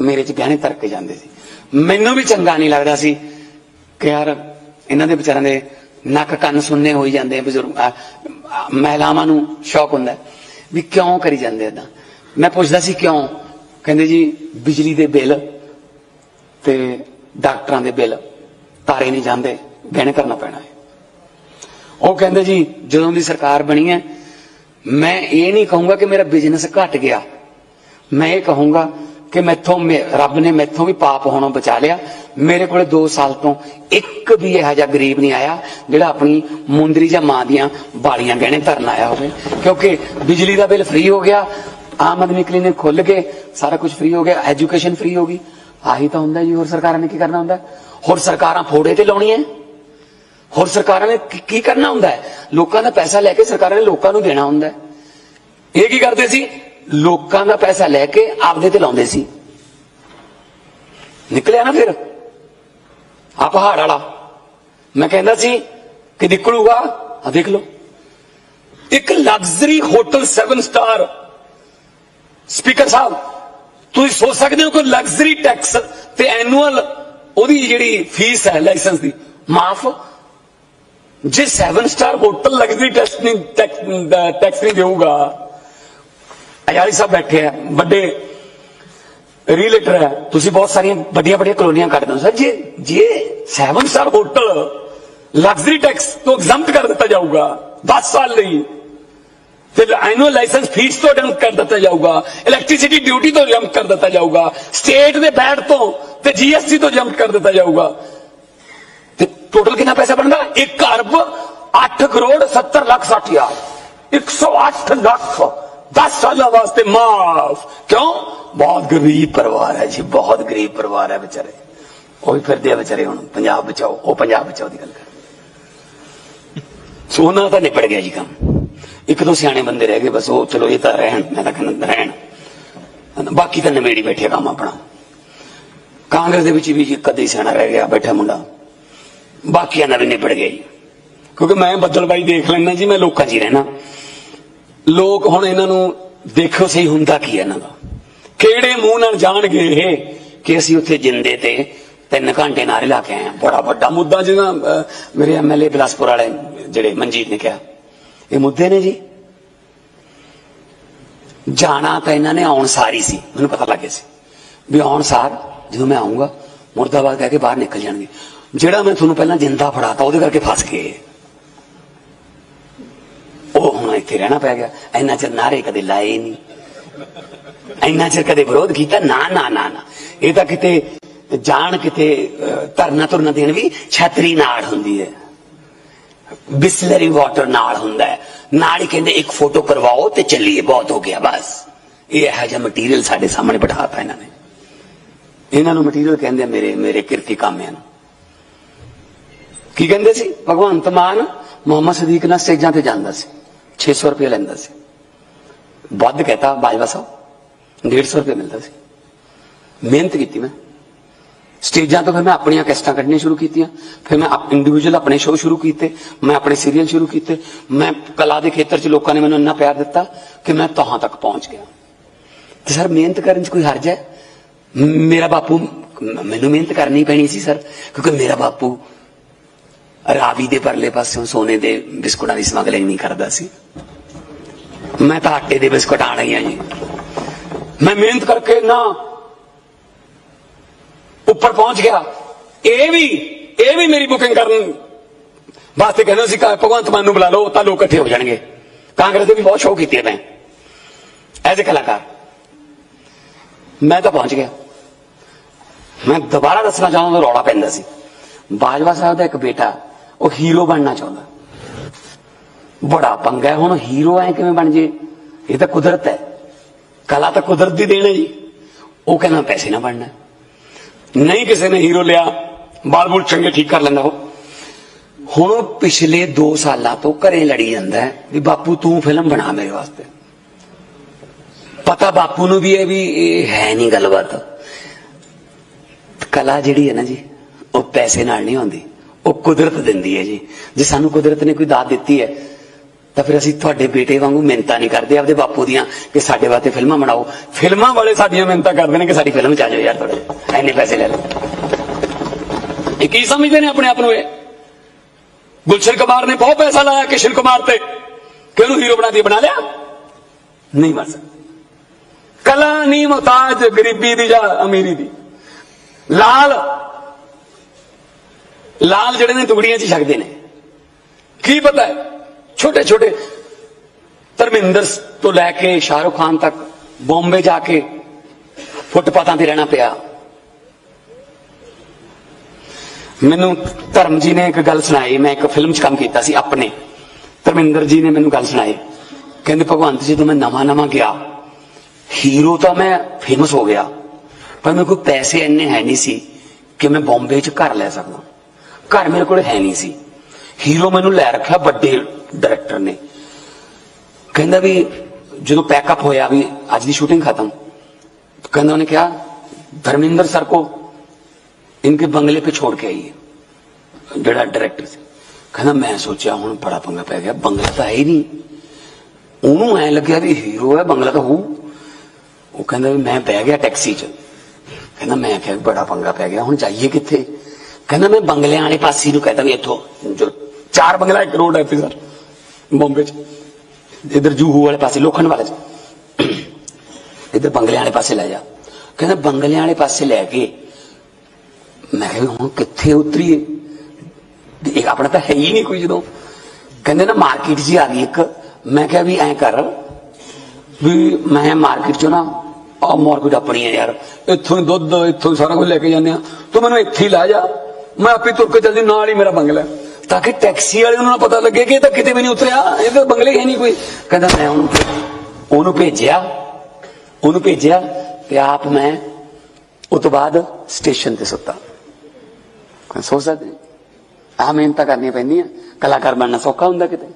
ਮੇਰੇ ਚ ਗਹਿਣੇ ਧਰ ਕੇ ਜਾਂਦੇ ਸੀ। ਮੈਨੂੰ ਵੀ ਚੰਗਾ ਨਹੀਂ ਲੱਗਦਾ ਸੀ ਕਿ ਯਾਰ ਇਹਨਾਂ ਦੇ ਵਿਚਾਰਾਂ ਦੇ ਨੱਕ ਕੰਨ ਸੁੰਨੇ ਹੋਈ ਜਾਂਦੇ ਆ ਬਜ਼ੁਰਗ। ਮਹਿਲਾਵਾਂ ਨੂੰ ਸ਼ੌਕ ਹੁੰਦਾ ਵੀ ਕਿਉਂ ਕਰੀ ਜਾਂਦੇ ਏਦਾਂ। ਮੈਂ ਪੁੱਛਦਾ ਸੀ ਕਿਉਂ? ਕਹਿੰਦੇ ਜੀ, ਬਿਜਲੀ ਦੇ ਬਿੱਲ ਤੇ ਡਾਕਟਰਾਂ ਦੇ ਬਿੱਲ ਤਾਰੇ ਨਹੀਂ ਜਾਂਦੇ, ਗਹਿਣੇ ਕਰਨਾ ਪੈਣਾ ਹੈ। ਉਹ ਕਹਿੰਦੇ ਜੀ, ਜਦੋਂ ਦੀ ਸਰਕਾਰ ਬਣੀ ਹੈ, ਮੈਂ ਇਹ ਨਹੀਂ ਕਹੂੰਗਾ ਕਿ ਮੇਰਾ ਬਿਜ਼ਨਸ ਘਟ ਗਿਆ। ਮੈਂ ਇਹ ਕਹੂੰਗਾ ਕਿ ਮੈਥੋਂ ਰੱਬ ਨੇ ਮੈਥੋਂ ਵੀ ਪਾਪ ਹੋਣੋਂ ਬਚਾ ਲਿਆ। ਮੇਰੇ ਕੋਲੇ 2 ਸਾਲ ਤੋਂ ਇੱਕ ਵੀ ਇਹੋ ਜਿਹਾ ਗਰੀਬ ਨਹੀਂ ਆਇਆ ਜਿਹੜਾ ਆਪਣੀ ਮੁੰਦਰੀ ਜਾਂ ਮਾਂ ਦੀਆਂ ਬਾਲੀਆਂ ਗਹਿਣੇ ਧਰਨ ਆਇਆ ਹੋਵੇ। ਕਿਉਂਕਿ ਬਿਜਲੀ ਦਾ ਬਿੱਲ ਫ੍ਰੀ ਹੋ ਗਿਆ, ਆਮ ਆਦਮੀ ਕਲੀਨਿਕ ਖੁੱਲ ਗਏ, ਸਾਰਾ ਕੁਝ ਫ੍ਰੀ ਹੋ ਗਿਆ ਐਜੂਕੇਸ਼ਨ ਫ੍ਰੀ ਹੋ ਗਈ। ਆਹੀ ਤਾਂ ਹੁੰਦਾ ਜੀ, ਹੋਰ ਸਰਕਾਰਾਂ ਨੇ ਕੀ ਕਰਨਾ ਹੁੰਦਾ? ਹੋਰ ਸਰਕਾਰਾਂ ਫੋੜੇ ਤੇ ਲਾਉਣੀ ਹੈ ਹੋਰ ਸਰਕਾਰਾਂ ਨੇ ਕੀ- ਕਰਨਾ ਹੁੰਦਾ? ਹੈ ਲੋਕਾਂ ਦਾ ਪੈਸਾ ਲੈ ਕੇ ਸਰਕਾਰਾਂ ਨੇ ਲੋਕਾਂ ਨੂੰ ਦੇਣਾ ਹੁੰਦਾ। ਇਹ ਕੀ ਕਰਦੇ ਸੀ? ਲੋਕਾਂ ਦਾ ਪੈਸਾ ਲੈ ਕੇ ਆਪਦੇ ਤੇ ਲਾਉਂਦੇ ਸੀ। ਨਿਕਲਿਆ ਨਾ ਫਿਰ। ਆ ਪਹਾੜ ਵਾਲਾ। ਮੈਂ ਕਹਿੰਦਾ ਸੀ, ਕਿ ਨਿਕਲੂਗਾ, ਆ ਦੇਖ ਲਓ। ਇੱਕ ਲਗਜ਼ਰੀ ਹੋਟਲ 7 ਸਟਾਰ ਸਪੀਕਰ ਸਾਹਿਬ, ਤੁਸੀਂ ਸੋਚ ਸਕਦੇ ਹੋ ਕਿ ਲਗਜ਼ਰੀ ਟੈਕਸ ਤੇ ਐਨੂਅਲ ਉਹਦੀ ਜਿਹੜੀ ਫੀਸ ਹੈ ਲਾਇਸੈਂਸ ਦੀ, ਮਾਫ। ਜੇ 7 ਸਟਾਰ ਹੋਟਲ ਲਗਜ਼ਰੀ ਟੈਕਸ ਨਹੀਂ ਟੈਕਸ ਨਹੀਂ ਦੇਊਗਾ ਅਯਾਰੀ ਸਾਹਿਬ ਬੈਠੇ ਆ ਵੱਡੇ ਰੀਲੇਟਰ ਹੈ ਤੁਸੀਂ ਬਹੁਤ ਸਾਰੀਆਂ ਵੱਡੀਆਂ ਵੱਡੀਆਂ ਕਲੋਨੀਆਂ ਕੱਢਦੇ ਹੋ ਸਰ ਜੇ ਜੇ 7 ਸਟਾਰ ਹੋਟਲ ਲਗਜ਼ਰੀ ਟੈਕਸ ਤੋਂ ਐਗਜ਼ੈਂਪਟ ਕਰ ਦਿੱਤਾ ਜਾਊਗਾ 10 ਸਾਲ ਲਈ ਤੇ ਐਨੂਅਲ ਲਾਇਸੈਂਸ ਫੀਸ ਤੋਂ ਡੰਪ ਕਰ ਦਿੱਤਾ ਜਾਊਗਾ ਇਲੈਕਟ੍ਰਿਸਿਟੀ ਡਿਊਟੀ ਤੋਂ ਜੰਪ ਕਰ ਦਿੱਤਾ ਜਾਊਗਾ ਸਟੇਟ ਦੇ ਬੈਡ ਤੋਂ ਤੇ ਜੀਐਸਟੀ ਤੋਂ ਜੰਪ ਕਰ ਦਿੱਤਾ ਜਾਊਗਾ ਤੇ ਟੋਟਲ ਕਿੰਨਾ ਪੈਸਾ ਬਣਦਾ 1 ਅਰਬ 8 ਕਰੋੜ 70 ਲੱਖ 60 ਹਜ਼ਾਰ 108 ਲੱਖ 10 ਸਾਲਾਂ ਵਾਸਤੇ ਮਾਫ। ਕਿਉਂ? ਬਹੁਤ ਗਰੀਬ ਪਰਿਵਾਰ ਹੈ ਜੀ, ਬਹੁਤ ਗਰੀਬ ਪਰਿਵਾਰ ਹੈ ਵਿਚਾਰੇ। ਉਹ ਵੀ ਫਿਰਦੇ ਆ ਵਿਚਾਰੇ ਹੁਣ, ਪੰਜਾਬ ਬਚਾਓ, ਉਹ ਪੰਜਾਬ ਬਚਾਓ ਦੀ ਗੱਲ ਕਰ ਸੋਨਾ ਤਾਂ ਨਿਪੜ ਗਿਆ ਜੀ ਕੰਮ। ਇੱਕ ਦੋ ਸਿਆਣੇ ਬੰਦੇ ਰਹਿ ਗਏ, ਬਸ ਉਹ, ਚਲੋ ਇਹ ਤਾਂ ਰਹਿਣ, ਮੈਂ ਤਾਂ ਕਹਿੰਦਾ ਰਹਿਣ। ਬਾਕੀ ਤਾਂ ਨਵੇੜੀ ਬੈਠੇ ਕੰਮ ਆਪਣਾ। ਕਾਂਗਰਸ ਦੇ ਵਿੱਚ ਵੀ ਜੀ ਕਦੇ ਸਿਆਣਾ ਰਹਿ ਗਿਆ, ਬੈਠਾ ਮੁੰਡਾ। ਬਾਕੀਆਂ ਨਾਲ ਵੀ ਨਿਬੜ ਗਿਆ ਜੀ। ਕਿਉਂਕਿ ਮੈਂ ਬੱਦਲਬਾਈ ਦੇਖ ਲੈਣਾ ਜੀ, ਮੈਂ ਲੋਕਾਂ 'ਚ ਹੀ ਰਹਿਣਾ ਲੋਕ ਹੁਣ ਇਹਨਾਂ ਨੂੰ ਦੇਖੋ ਸਹੀ ਹੁੰਦਾ ਕੀ ਹੈ ਇਹਨਾਂ ਦਾ। ਕਿਹੜੇ ਮੂੰਹ ਨਾਲ ਜਾਣਗੇ ਇਹ ਕਿ ਅਸੀਂ ਉੱਥੇ ਜਿੰਦੇ ਤੇ ਤਿੰਨ ਘੰਟੇ ਨਾਰੇ ਲਾ ਕੇ ਆਏ ਹਾਂ। ਬੜਾ ਵੱਡਾ ਮੁੱਦਾ ਜਿਹਦਾ ਅਹ, ਮੇਰੇ ਐਮਐਲਏ ਬਿਲਾਸਪੁਰ ਵਾਲੇ ਜਿਹੜੇ ਮਨਜੀਤ ਨੇ ਕਿਹਾ। ਇਹ ਮੁੱਦੇ ਨੇ ਜੀ। ਜਾਣਾ ਤਾਂ ਇਹਨਾਂ ਨੇ ਆਉਣ ਸਾਰੀ ਸੀ ਮੈਨੂੰ ਪਤਾ ਲੱਗ ਗਿਆ ਸੀ। ਵੀ ਆਉਣ ਸਾਰ ਜਦੋਂ ਮੈਂ ਆਉਂਗਾ ਮੁਰਦਾਬਾਦ ਕਹਿ ਕੇ ਬਾਹਰ ਨਿਕਲ ਜਾਣਗੇ। ਜਿਹੜਾ ਮੈਂ ਤੁਹਾਨੂੰ ਪਹਿਲਾਂ ਜਿੰਦਾ ਫੜਾਤਾ ਉਹਦੇ ਕਰਕੇ ਫਸ ਗਏ ਉਹ ਹੁਣ ਇੱਥੇ ਰਹਿਣਾ ਪੈ ਗਿਆ। ਇੰਨਾ ਚਿਰ ਨਾਰੇ ਕਦੇ ਲਾਏ ਨਹੀਂ ਇੰਨਾ ਚਿਰ ਕਦੇ ਵਿਰੋਧ ਕੀਤਾ। ਨਾ ਨਾ ਨਾ ਨਾ। ਇਹ ਤਾਂ ਕਿਤੇ ਜਾਣ ਕਿਤੇ ਧਰਨਾ ਤੁਰਨਾ ਦੇਣ ਵੀ ਛਤਰੀ ਨਾਲ ਹੁੰਦੀ ਹੈ। ਬਿਸਲਰੀ ਵਾਟਰ ਨਾਲ ਹੁੰਦਾ ਹੈ। ਨਾਲ ਹੀ ਕਹਿੰਦੇ, ਇੱਕ ਫੋਟੋ ਕਰਵਾਓ ਤੇ ਚੱਲੀਏ। ਬਹੁਤ ਹੋ ਗਿਆ, ਬਸ। ਇਹ ਇਹੋ ਜਿਹਾ ਮਟੀਰੀਅਲ ਸਾਡੇ ਸਾਹਮਣੇ ਬਿਠਾਤਾ ਇਹਨਾਂ ਨੇ। ਇਹਨਾਂ ਨੂੰ ਮਟੀਰੀਅਲ ਕਹਿੰਦੇ ਮੇਰੇ ਮੇਰੇ ਕਿਰਤੀ ਕਾਮਿਆਂ ਨੂੰ। ਕੀ ਕਹਿੰਦੇ ਸੀ? ਭਗਵੰਤ ਮਾਨ ਮੁਹੰਮਦ ਸਦੀਕ ਨਾਲ ਸਟੇਜਾਂ ਤੇ ਜਾਂਦਾ ਸੀ। 600 ਰੁਪਏ ਲੈਂਦਾ ਸੀ ਵੱਧ ਕਹਤਾ ਬਾਜਵਾ ਸਾਹਿਬ 150 ਰੁਪਏ ਮਿਲਦਾ ਸੀ ਮਿਹਨਤ ਕੀਤੀ ਮੈਂ ਸਟੇਜਾਂ ਤੋਂ ਫਿਰ ਮੈਂ ਆਪਣੀਆਂ ਕੈਸਟਾਂ ਕੱਢਣੀਆਂ ਸ਼ੁਰੂ ਕੀਤੀਆਂ ਫਿਰ ਮੈਂ ਇੰਡੀਵਿਜੂਅਲ ਆਪਣੇ ਸ਼ੋਅ ਸ਼ੁਰੂ ਕੀਤੇ ਮੈਂ ਆਪਣੇ ਸੀਰੀਅਲ ਸ਼ੁਰੂ ਕੀਤੇ ਮੈਂ ਕਲਾ ਦੇ ਖੇਤਰ 'ਚ ਲੋਕਾਂ ਨੇ ਮੈਨੂੰ ਇੰਨਾ ਪਿਆਰ ਦਿੱਤਾ ਕਿ ਮੈਂ ਤਹਾਂ ਤੱਕ ਪਹੁੰਚ ਗਿਆ ਤੇ ਸਰ ਮਿਹਨਤ ਕਰਨ 'ਚ ਕੋਈ ਹਰਜ ਹੈ ਮ- ਮੇਰਾ ਬਾਪੂ ਮ- ਮੈਨੂੰ ਮਿਹਨਤ ਕਰਨੀ ਪੈਣੀ ਸੀ ਸਰ ਕਿਉਂਕਿ ਮੇਰਾ ਬਾਪੂ ਰਾਵੀ ਦੇ ਪਰਲੇ ਪਾਸਿਓਂ ਸੋਨੇ ਦੇ ਬਿਸਕੁਟਾਂ ਦੀ ਸਮਗਲਿੰਗ ਨਹੀਂ ਕਰਦਾ ਸੀ ਮੈਂ ਤਾਂ ਆਟੇ ਦੇ ਬਿਸਕੁਟ ਆਣ ਹੀ ਆ ਜੀ ਮੈਂ ਮਿਹਨਤ ਕਰਕੇ ਨਾ ਉੱਪਰ ਪਹੁੰਚ ਗਿਆ ਇਹ ਵੀ ਇਹ ਵੀ ਮੇਰੀ ਬੁਕਿੰਗ ਕਰਨ ਵਾਸਤੇ ਕਹਿੰਦਾ ਸੀ ਕਿ ਭਗਵੰਤ ਮਾਨ ਨੂੰ ਬੁਲਾ ਲਓ ਤਾਂ ਲੋਕ ਇਕੱਠੇ ਹੋ ਜਾਣਗੇ ਕਾਂਗਰਸ ਦੇ ਵੀ ਬਹੁਤ ਸ਼ੋਅ ਕੀਤੇ ਮੈਂ ਐਜ਼ ਅ ਕਲਾਕਾਰ ਮੈਂ ਤਾਂ ਪਹੁੰਚ ਗਿਆ ਮੈਂ ਦੁਬਾਰਾ ਦੱਸਣਾ ਚਾਹੁੰਦਾ ਰੌਲਾ ਪੈਂਦਾ ਸੀ ਬਾਜਵਾ ਸਾਹਿਬ ਦਾ ਇੱਕ ਬੇਟਾ ਉਹ ਹੀਰੋ ਬਣਨਾ ਚਾਹੁੰਦਾ। ਬੜਾ ਪੰਗਾ ਹੁਣ ਹੀਰੋ ਐ ਕਿਵੇਂ ਬਣ ਜੇ? ਇਹ ਤਾਂ ਕੁਦਰਤ ਹੈ। ਕਲਾ ਤਾਂ ਕੁਦਰਤ ਦੀ ਦੇਣ ਹੈ ਜੀ। ਉਹ ਕਹਿੰਦਾ ਪੈਸੇ ਨਾ ਬਣਨਾ। ਨਹੀਂ ਕਿਸੇ ਨੇ ਹੀਰੋ ਲਿਆ, ਬਾਲ ਬੁਲ ਚੰਗੇ ਠੀਕ ਕਰ ਲੈਂਦਾ ਉਹ। ਹੁਣ ਉਹ ਪਿਛਲੇ 2 ਸਾਲਾਂ ਤੋਂ ਘਰੇ ਲੜੀ ਜਾਂਦਾ ਵੀ ਬਾਪੂ ਤੂੰ ਫਿਲਮ ਬਣਾ ਮੇਰੇ ਵਾਸਤੇ। ਪਤਾ ਬਾਪੂ ਨੂੰ ਵੀ ਇਹ ਵੀ ਇਹ ਹੈ ਨਹੀਂ ਗੱਲਬਾਤ। ਕਲਾ ਜਿਹੜੀ ਹੈ ਨਾ ਜੀ, ਉਹ ਪੈਸੇ ਨਾਲ ਨਹੀਂ ਆਉਂਦੀ। ਉਹ ਕੁਦਰਤ ਦਿੰਦੀ ਹੈ ਜੀ। ਜੇ ਸਾਨੂੰ ਕੁਦਰਤ ਨੇ ਕੋਈ ਦਾਤ ਦਿੱਤੀ ਹੈ, ਤਾਂ ਫਿਰ ਅਸੀਂ ਤੁਹਾਡੇ ਬੇਟੇ ਵਾਂਗੂ ਮਿਹਨਤਾਂ ਨਹੀਂ ਕਰਦੇ, ਆਪਦੇ ਬਾਪੂ ਦੀਆਂ ਕਿ ਸਾਡੇ ਵਾਸਤੇ ਫਿਲਮਾਂ ਬਣਾਓ। ਫਿਲਮਾਂ ਵਾਲੇ ਸਾਡੀਆਂ ਮਿਹਨਤਾਂ ਕਰਦੇ ਨੇ ਕਿ ਸਾਡੀ ਫਿਲਮ ਚ ਆ ਜਾਓ ਯਾਰ ਥੋੜੇ ਐਨੇ ਪੈਸੇ ਲੈ ਲਓ। ਇਹ ਕੀ ਸਮਝਦੇ ਨੇ ਆਪਣੇ ਆਪ ਨੂੰ ਇਹ? ਗੁਲਸ਼ਨ ਕੁਮਾਰ ਨੇ ਬਹੁਤ ਪੈਸਾ ਲਾਇਆ ਕਿਸ਼ਨ ਕੁਮਾਰ ਤੇ। ਕਿ ਉਹਨੂੰ ਹੀਰੋ ਬਣਾ ਦੀ ਬਣਾ ਲਿਆ? ਨਹੀਂ ਬਣ ਸਕਦਾ। ਕਲਾ ਨਹੀਂ ਮੁਹਤਾਜ, ਗਰੀਬੀ ਦੀ ਜਾਂ ਅਮੀਰੀ ਦੀ। ਲਾਲ ਲਾਲ ਜਿਹੜੇ ਨੇ ਟੁਕੜੀਆਂ 'ਚ ਛਕਦੇ ਨੇ। ਕੀ ਪਤਾ ਹੈ? ਛੋਟੇ ਛੋਟੇ ਧਰਮਿੰਦਰ ਤੋਂ ਲੈ ਕੇ ਸ਼ਾਹਰੁਖ ਖਾਨ ਤੱਕ ਬੰਬੇ ਜਾ ਕੇ ਫੁੱਟਪਾਥਾਂ ਤੇ ਰਹਿਣਾ ਪਿਆ। ਮੈਨੂੰ ਧਰਮ ਜੀ ਨੇ ਇੱਕ ਗੱਲ ਸੁਣਾਈ, ਮੈਂ ਇੱਕ ਫਿਲਮ 'ਚ ਕੰਮ ਕੀਤਾ ਸੀ ਆਪਣੇ। ਧਰਮਿੰਦਰ ਜੀ ਨੇ ਮੈਨੂੰ ਗੱਲ ਸੁਣਾਈ। ਕਹਿੰਦੇ, ਭਗਵੰਤ ਜੀ, ਤੋਂ ਮੈਂ ਨਵਾਂ ਨਵਾਂ ਗਿਆ। ਹੀਰੋ ਤਾਂ ਮੈਂ ਫੇਮਸ ਹੋ ਗਿਆ, ਪਰ ਮੇਰੇ ਕੋਲ ਪੈਸੇ ਇੰਨੇ ਹੈ ਨਹੀਂ ਸੀ ਕਿ ਮੈਂ ਬੰਬੇ 'ਚ ਘਰ ਲੈ ਸਕਦਾ। ਘਰ ਮੇਰੇ ਕੋਲ ਹੈ ਨਹੀਂ ਸੀ ਹੀਰੋ ਮੈਨੂੰ ਲੈ ਰੱਖਿਆ ਵੱਡੇ ਡਾਇਰੈਕਟਰ ਨੇ ਕਹਿੰਦਾ ਵੀ ਜਦੋਂ ਪੈਕਅਪ ਹੋਇਆ ਵੀ ਅੱਜ ਦੀ ਸ਼ੂਟਿੰਗ ਖਤਮ ਕਹਿੰਦਾ ਉਹਨੇ ਕਿਹਾ ਧਰਮਿੰਦਰ ਸਰ को इनके बंगले पे छोड़ के आइए ਜਿਹੜਾ ਡਾਇਰੈਕਟਰ ਸੀ ਕਹਿੰਦਾ ਮੈਂ ਸੋਚਿਆ ਹੁਣ ਬੜਾ ਪੰਗਾ ਪੈ ਗਿਆ ਬੰਗਲਾ ਤਾਂ ਹੈ ਹੀ ਨਹੀਂ ਉਹਨੂੰ ਐ ਲੱਗਿਆ ਵੀ ਹੀਰੋ ਹੈ ਬੰਗਲਾ ਤਾਂ ਹੋਊ ਉਹ ਕਹਿੰਦਾ ਵੀ ਮੈਂ ਬਹਿ ਗਿਆ ਟੈਕਸੀ 'ਚ ਕਹਿੰਦਾ ਮੈਂ ਕਿਹਾ ਵੀ ਬੜਾ ਪੰਗਾ ਪੈ ਗਿਆ ਹੁਣ ਜਾਈਏ ਕਿੱਥੇ ਕਹਿੰਦਾ ਮੈਂ ਬੰਗਲਿਆਂ ਵਾਲੇ ਪਾਸੇ ਨੂੰ ਕਹਿੰਦਾ ਵੀ ਇੱਥੋਂ। ਜੋ ਚਾਰ ਬੰਗਲਾ, ਇੱਕ ਰੋਡ ਹੈ ਇੱਥੇ ਸਰ, ਬੰਬੇ 'ਚ। ਇਧਰ ਜੂਹੂ ਵਾਲੇ ਪਾਸੇ, ਲੋਖੰਡ ਵਾਲੇ 'ਚ। ਇਧਰ ਬੰਗਲਿਆਂ ਵਾਲੇ ਪਾਸੇ ਲੈ ਜਾ। ਕਹਿੰਦਾ ਬੰਗਲਿਆਂ ਵਾਲੇ ਪਾਸੇ ਲੈ ਕੇ, ਮੈਂ ਹੁਣ ਕਿੱਥੇ ਉਤਰੀਏ? ਇਹ ਆਪਣਾ ਤਾਂ ਹੈ ਹੀ ਨਹੀਂ ਕੋਈ ਜਦੋਂ। ਕਹਿੰਦੇ ਨਾ ਮਾਰਕੀਟ ਜੀ ਆ ਗਈ ਇੱਕ। ਮੈਂ ਕਿਹਾ ਵੀ ਐਂ ਕਰ, ਵੀ ਮੈਂ ਮਾਰਕੀਟ ਚੋਂ ਨਾ ਆ ਮਾਰਕੀਟ ਆਪਣੀ ਹੈ ਯਾਰ। ਇੱਥੋਂ ਹੀ ਦੁੱਧ, ਇੱਥੋਂ ਸਾਰਾ ਕੁਝ ਲੈ ਕੇ ਜਾਂਦੇ ਆ। ਤੂੰ ਮੈਨੂੰ ਇੱਥੇ ਹੀ ਲੈ ਜਾ। ਮੈਂ ਆਪੇ ਤੁਰ ਕੇ ਚੱਲਦੀ ਨਾਲ ਹੀ ਮੇਰਾ ਬੰਗਲਾ ਤਾਂ ਕਿ ਟੈਕਸੀ ਵਾਲੇ ਨੂੰ ਨਾ ਪਤਾ ਲੱਗੇ ਕਿ ਇਹ ਤਾਂ ਕਿਤੇ ਵੀ ਨਹੀਂ ਉਤਰਿਆ, ਇਹ ਤਾਂ ਬੰਗਲੇ ਹੀ ਨਹੀਂ ਕੋਈ। ਕਹਿੰਦਾ, ਮੈਂ ਉਹਨੂੰ ਉਹਨੂੰ ਭੇਜਿਆ ਉਹਨੂੰ ਭੇਜਿਆ ਤੇ ਆਪ ਮੈਂ ਉਹ ਤੋਂ ਬਾਅਦ ਸਟੇਸ਼ਨ ਤੇ ਸੁੱਤਾ। ਸੋਚ ਸਕਦੇ ਆ ਮਿਹਨਤਾਂ ਕਰਨੀਆਂ ਪੈਂਦੀਆਂ ਕਲਾਕਾਰ ਬਣਨਾ ਸੌਖਾ ਹੁੰਦਾ ਕਿਤੇ।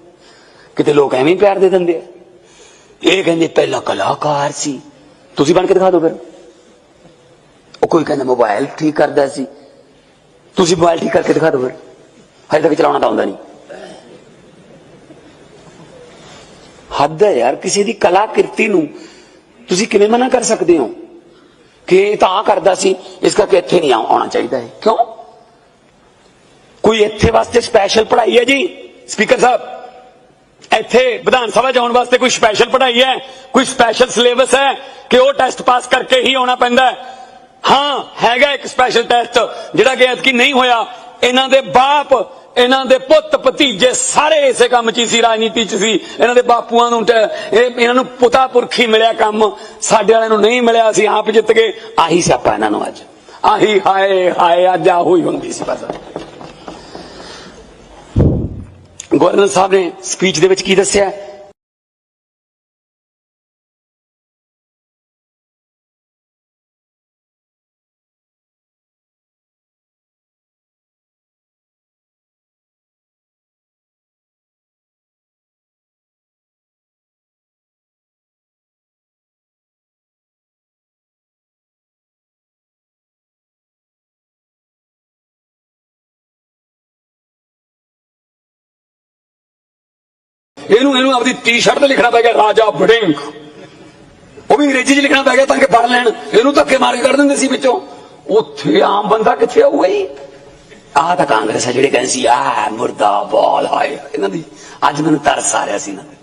ਕਿਤੇ ਲੋਕ ਐਵੇਂ ਹੀ ਪਿਆਰ ਦੇ ਦਿੰਦੇ ਆ। ਇਹ ਕਹਿੰਦੇ, ਪਹਿਲਾਂ ਕਲਾਕਾਰ ਸੀ, ਤੁਸੀਂ ਬਣ ਕੇ ਦਿਖਾ ਦਿਓ ਫਿਰ। ਉਹ ਕੋਈ ਕਹਿੰਦਾ, ਮੋਬਾਈਲ ਠੀਕ ਕਰਦਾ ਸੀ। ਤੁਸੀਂ ਮੋਬਾਈਲ ਠੀਕ ਕਰਕੇ ਦਿਖਾ ਦਿਓ ਫਿਰ। ਹਜੇ ਤੱਕ ਚਲਾਉਣਾ ਤਾਂ ਆਉਂਦਾ ਨਹੀਂ। ਹੱਦ ਹੈ ਯਾਰ, ਕਿਸੇ ਦੀ ਕਲਾ ਕਿਰਤੀ ਨੂੰ ਤੁਸੀਂ ਕਿਵੇਂ ਮਨਾ ਕਰ ਸਕਦੇ ਹੋ? ਕਿ ਇਹ ਤਾਂ ਆਹ ਕਰਦਾ ਸੀ, ਇਸ ਕਰਕੇ ਇੱਥੇ ਨਹੀਂ ਆਉਣਾ ਚਾਹੀਦਾ ਹੈ ਕਿਉਂ? ਕੋਈ ਇੱਥੇ ਵਾਸਤੇ ਸਪੈਸ਼ਲ ਪੜ੍ਹਾਈ ਹੈ ਜੀ? ਸਪੀਕਰ ਸਾਹਿਬ, ਇੱਥੇ ਵਿਧਾਨ ਸਭਾ ਜਾਣ ਵਾਸਤੇ ਕੋਈ ਸਪੈਸ਼ਲ ਪੜ੍ਹਾਈ ਹੈ? ਕੋਈ ਸਪੈਸ਼ਲ ਸਿਲੇਬਸ ਹੈ? ਕਿ ਉਹ ਟੈਸਟ ਪਾਸ ਕਰਕੇ ਹੀ ਆਉਣਾ ਪੈਂਦਾ ਹੈ? ਹਾਂ, ਹੈਗਾ ਇੱਕ ਸਪੈਸ਼ਲ ਟੈਸਟ ਜਿਹੜਾ ਕਿ ਐਤਕੀ ਨਹੀਂ ਹੋਇਆ। ਇਹਨਾਂ ਦੇ ਬਾਪ, ਇਹਨਾਂ ਦੇ ਪੁੱਤ, ਭਤੀਜੇ ਸਾਰੇ ਇਸੇ ਕੰਮ 'ਚ ਸੀ, ਰਾਜਨੀਤੀ 'ਚ ਸੀ। ਇਹਨਾਂ ਦੇ ਬਾਪੂਆਂ ਨੂੰ ਇਹਨਾਂ ਨੂੰ ਪੁੱਤਾ ਪੁਰਖੀ ਮਿਲਿਆ ਕੰਮ। ਸਾਡੇ ਵਾਲਿਆਂ ਨੂੰ ਨਹੀਂ ਮਿਲਿਆ ਸੀ ਆਪ ਜਿੱਤ ਗਏ। ਆਹੀ ਸਿਆਪਾ ਇਹਨਾਂ ਨੂੰ ਅੱਜ। ਆਹੀ ਹਾਏ ਹਾਏ, ਅੱਜ ਆ ਹੋਈ ਹੁੰਦੀ ਸੀ ਬਸ। ਗਵਰਨਰ ਸਾਹਿਬ ਨੇ ਸਪੀਚ ਦੇ ਵਿੱਚ ਕੀ ਦੱਸਿਆ? ਇਹਨੂੰ ਇਹਨੂੰ ਆਪਣੀ ਟੀ-ਸ਼ਰਟ ਤੇ ਲਿਖਣਾ ਪੈ ਗਿਆ, ਰਾਜਾ ਬੜਿੰਗ ਉਹ ਵੀ ਅੰਗਰੇਜ਼ੀ 'ਚ ਲਿਖਣਾ ਪੈ ਗਿਆ, ਤਾਂ ਕਿ ਪੜ ਲੈਣ। ਇਹਨੂੰ ਧੱਕੇ ਮਾਰ ਕੇ ਕੱਢ ਦਿੰਦੇ ਸੀ ਵਿੱਚੋਂ। ਉੱਥੇ ਆਮ ਬੰਦਾ ਕਿੱਥੇ ਆਊਗਾ ਜੀ ਆਹ ਤਾਂ ਕਾਂਗਰਸ ਆ ਜਿਹੜੇ ਕਹਿੰਦੇ ਸੀ ਆ ਮੁਰਦਾਬਾਦ, ਹਾਏ, ਇਹਨਾਂ ਦੀ। ਅੱਜ ਮੈਨੂੰ ਤਰਸ ਆ ਰਿਹਾ ਸੀ ਇਹਨਾਂ ਤੇ।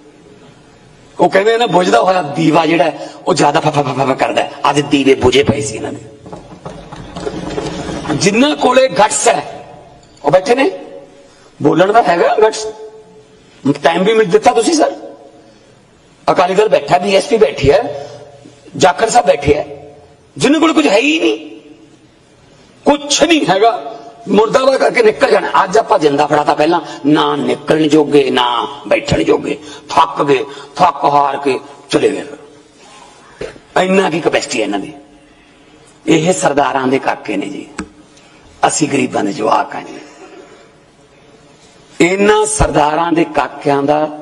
ਉਹ ਕਹਿੰਦੇ ਨੇ ਬੁਝਦਾ ਹੋਇਆ ਦੀਵਾ ਜਿਹੜਾ ਉਹ ਜ਼ਿਆਦਾ ਫਫਾ ਫਫਾ ਕਰਦਾ ਅੱਜ ਦੀਵੇ ਬੁਝੇ ਪਏ ਸੀ ਇਹਨਾਂ ਦੇ। ਜਿਨ੍ਹਾਂ ਕੋਲੇ ਗਟਸ ਹੈ, ਉਹ ਬੈਠੇ ਨੇ। ਬੋਲਣ ਦਾ ਹੈਗਾ ਗਟਸ। ਟਾਈਮ ਵੀ ਮਿਲ ਦਿੱਤਾ ਤੁਸੀਂ ਸਰ ਅਕਾਲੀ ਦਲ ਬੈਠਾ ਬੀਐਸਪੀ ਬੈਠੀ ਹੈ, ਜਾਖੜ ਸਾਹਿਬ ਬੈਠੇ ਹੈ। ਜਿਨ੍ਹਾਂ ਕੋਲ ਕੁਝ ਹੈ ਹੀ ਨਹੀਂ। ਕੁਝ ਨਹੀਂ ਹੈਗਾ। ਮੁਰਦਾਬਾਦ ਕਰਕੇ ਨਿਕਲ ਜਾਣਾ। ਅੱਜ ਆਪਾਂ ਜਿੰਦਾ ਫੜਾਤਾ ਪਹਿਲਾਂ। ਨਾ ਨਿਕਲਣ ਜੋਗੇ, ਨਾ ਬੈਠਣ ਜੋਗੇ। ਥੱਕ ਗਏ, ਥੱਕ ਹਾਰ ਕੇ ਚਲੇ ਗਏ। ਇੰਨਾ ਕੀ ਕਪੈਸਿਟੀ ਹੈ ਇਹਨਾਂ ਦੀ? ਇਹ ਸਰਦਾਰਾਂ ਦੇ ਕਾਕੇ ਨੇ ਜੀ। ਅਸੀਂ ਗਰੀਬਾਂ ਦੇ ਜਵਾਕ ਹਾਂ ਜੀ। ਇਹਨਾਂ ਸਰਦਾਰਾਂ ਦੇ ਕਾਕਿਆਂ ਦਾ,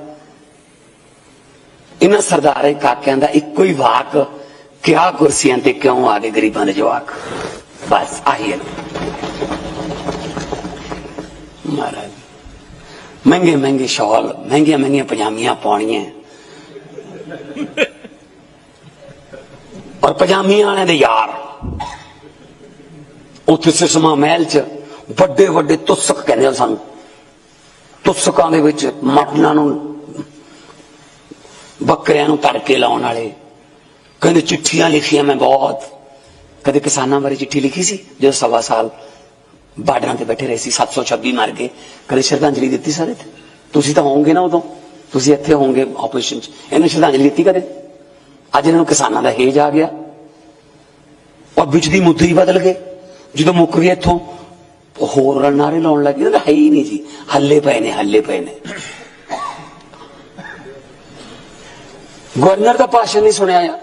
ਇਹਨਾਂ ਸਰਦਾਰਾਂ ਕਾਕਿਆਂ ਦਾ ਇੱਕੋ ਹੀ ਵਾਕ, ਕਿਆ ਕੁਰਸੀਆਂ ਤੇ ਕਿਉਂ ਆ ਗਏ ਗਰੀਬਾਂ ਦੇ ਜਵਾਕ? ਬਸ, ਆਹੀ ਹੈ। ਮਹਾਰਾਜ, ਮਹਿੰਗੇ ਮਹਿੰਗੇ ਸ਼ਾਲ, ਮਹਿੰਗੀਆਂ ਮਹਿੰਗੀਆਂ ਪਜਾਮੀਆਂ ਪਾਉਣੀਆਂ। ਔਰ ਪਜਾਮੀਆਂ ਵਾਲਿਆਂ ਦੇ ਯਾਰ, ਉੱਥੇ ਸਿਸਮਾ ਮਹਿਲ ਚ ਵੱਡੇ ਵੱਡੇ ਤੁਸਕ ਕਹਿੰਦੇ ਆ ਸਾਨੂੰ। ਤੁਸਕਾਂ ਦੇ ਵਿੱਚ ਮਟਨਾਂ ਨੂੰ, ਬੱਕਰਿਆਂ ਨੂੰ ਤੜਕੇ ਲਾਉਣ ਵਾਲੇ। ਕਹਿੰਦੇ ਚਿੱਠੀਆਂ ਲਿਖੀਆਂ ਮੈਂ ਬਹੁਤ। ਕਦੇ ਕਿਸਾਨਾਂ ਬਾਰੇ ਚਿੱਠੀ ਲਿਖੀ ਸੀ? ਜਦੋਂ ਸਵਾ ਸਾਲ ਬਾਰਡਰਾਂ ਤੇ ਬੈਠੇ ਰਹੇ ਸੀ 726 ਮਰ ਗਏ। ਕਦੇ ਸ਼ਰਧਾਂਜਲੀ ਦਿੱਤੀ ਸਾਰੇ ਤੇ? ਤੁਸੀਂ ਤਾਂ ਹੋਵੋਗੇ ਨਾ ਉਦੋਂ। ਤੁਸੀਂ ਇੱਥੇ ਹੋਵੋਗੇ ਆਪਰੇਸ਼ਨ ਚ। ਇਹਨੇ ਸ਼ਰਧਾਂਜਲੀ ਦਿੱਤੀ ਕਦੇ? ਅੱਜ ਇਹਨਾਂ ਨੂੰ ਕਿਸਾਨਾਂ ਦਾ ਹੇਜ ਆ ਗਿਆ। ਔਰ ਵਿੱਚ ਦੀ ਮੁੱਦੇ ਹੀ ਬਦਲ ਗਏ। ਜਦੋਂ ਮੁੱਕ ਗਏ ਇੱਥੋਂ ਹੋਰ ਨਾਰੇ ਲਾਉਣ ਲੱਗੇ ਇਹਨਾਂ ਦਾ ਹੈ ਹੀ ਨਹੀਂ ਜੀ। ਹੱਲੇ ਪਏ ਨੇ, ਹੱਲੇ ਪਏ ਨੇ। ਗਵਰਨਰ ਦਾ ਭਾਸ਼ਣ ਨਹੀਂ ਸੁਣਿਆ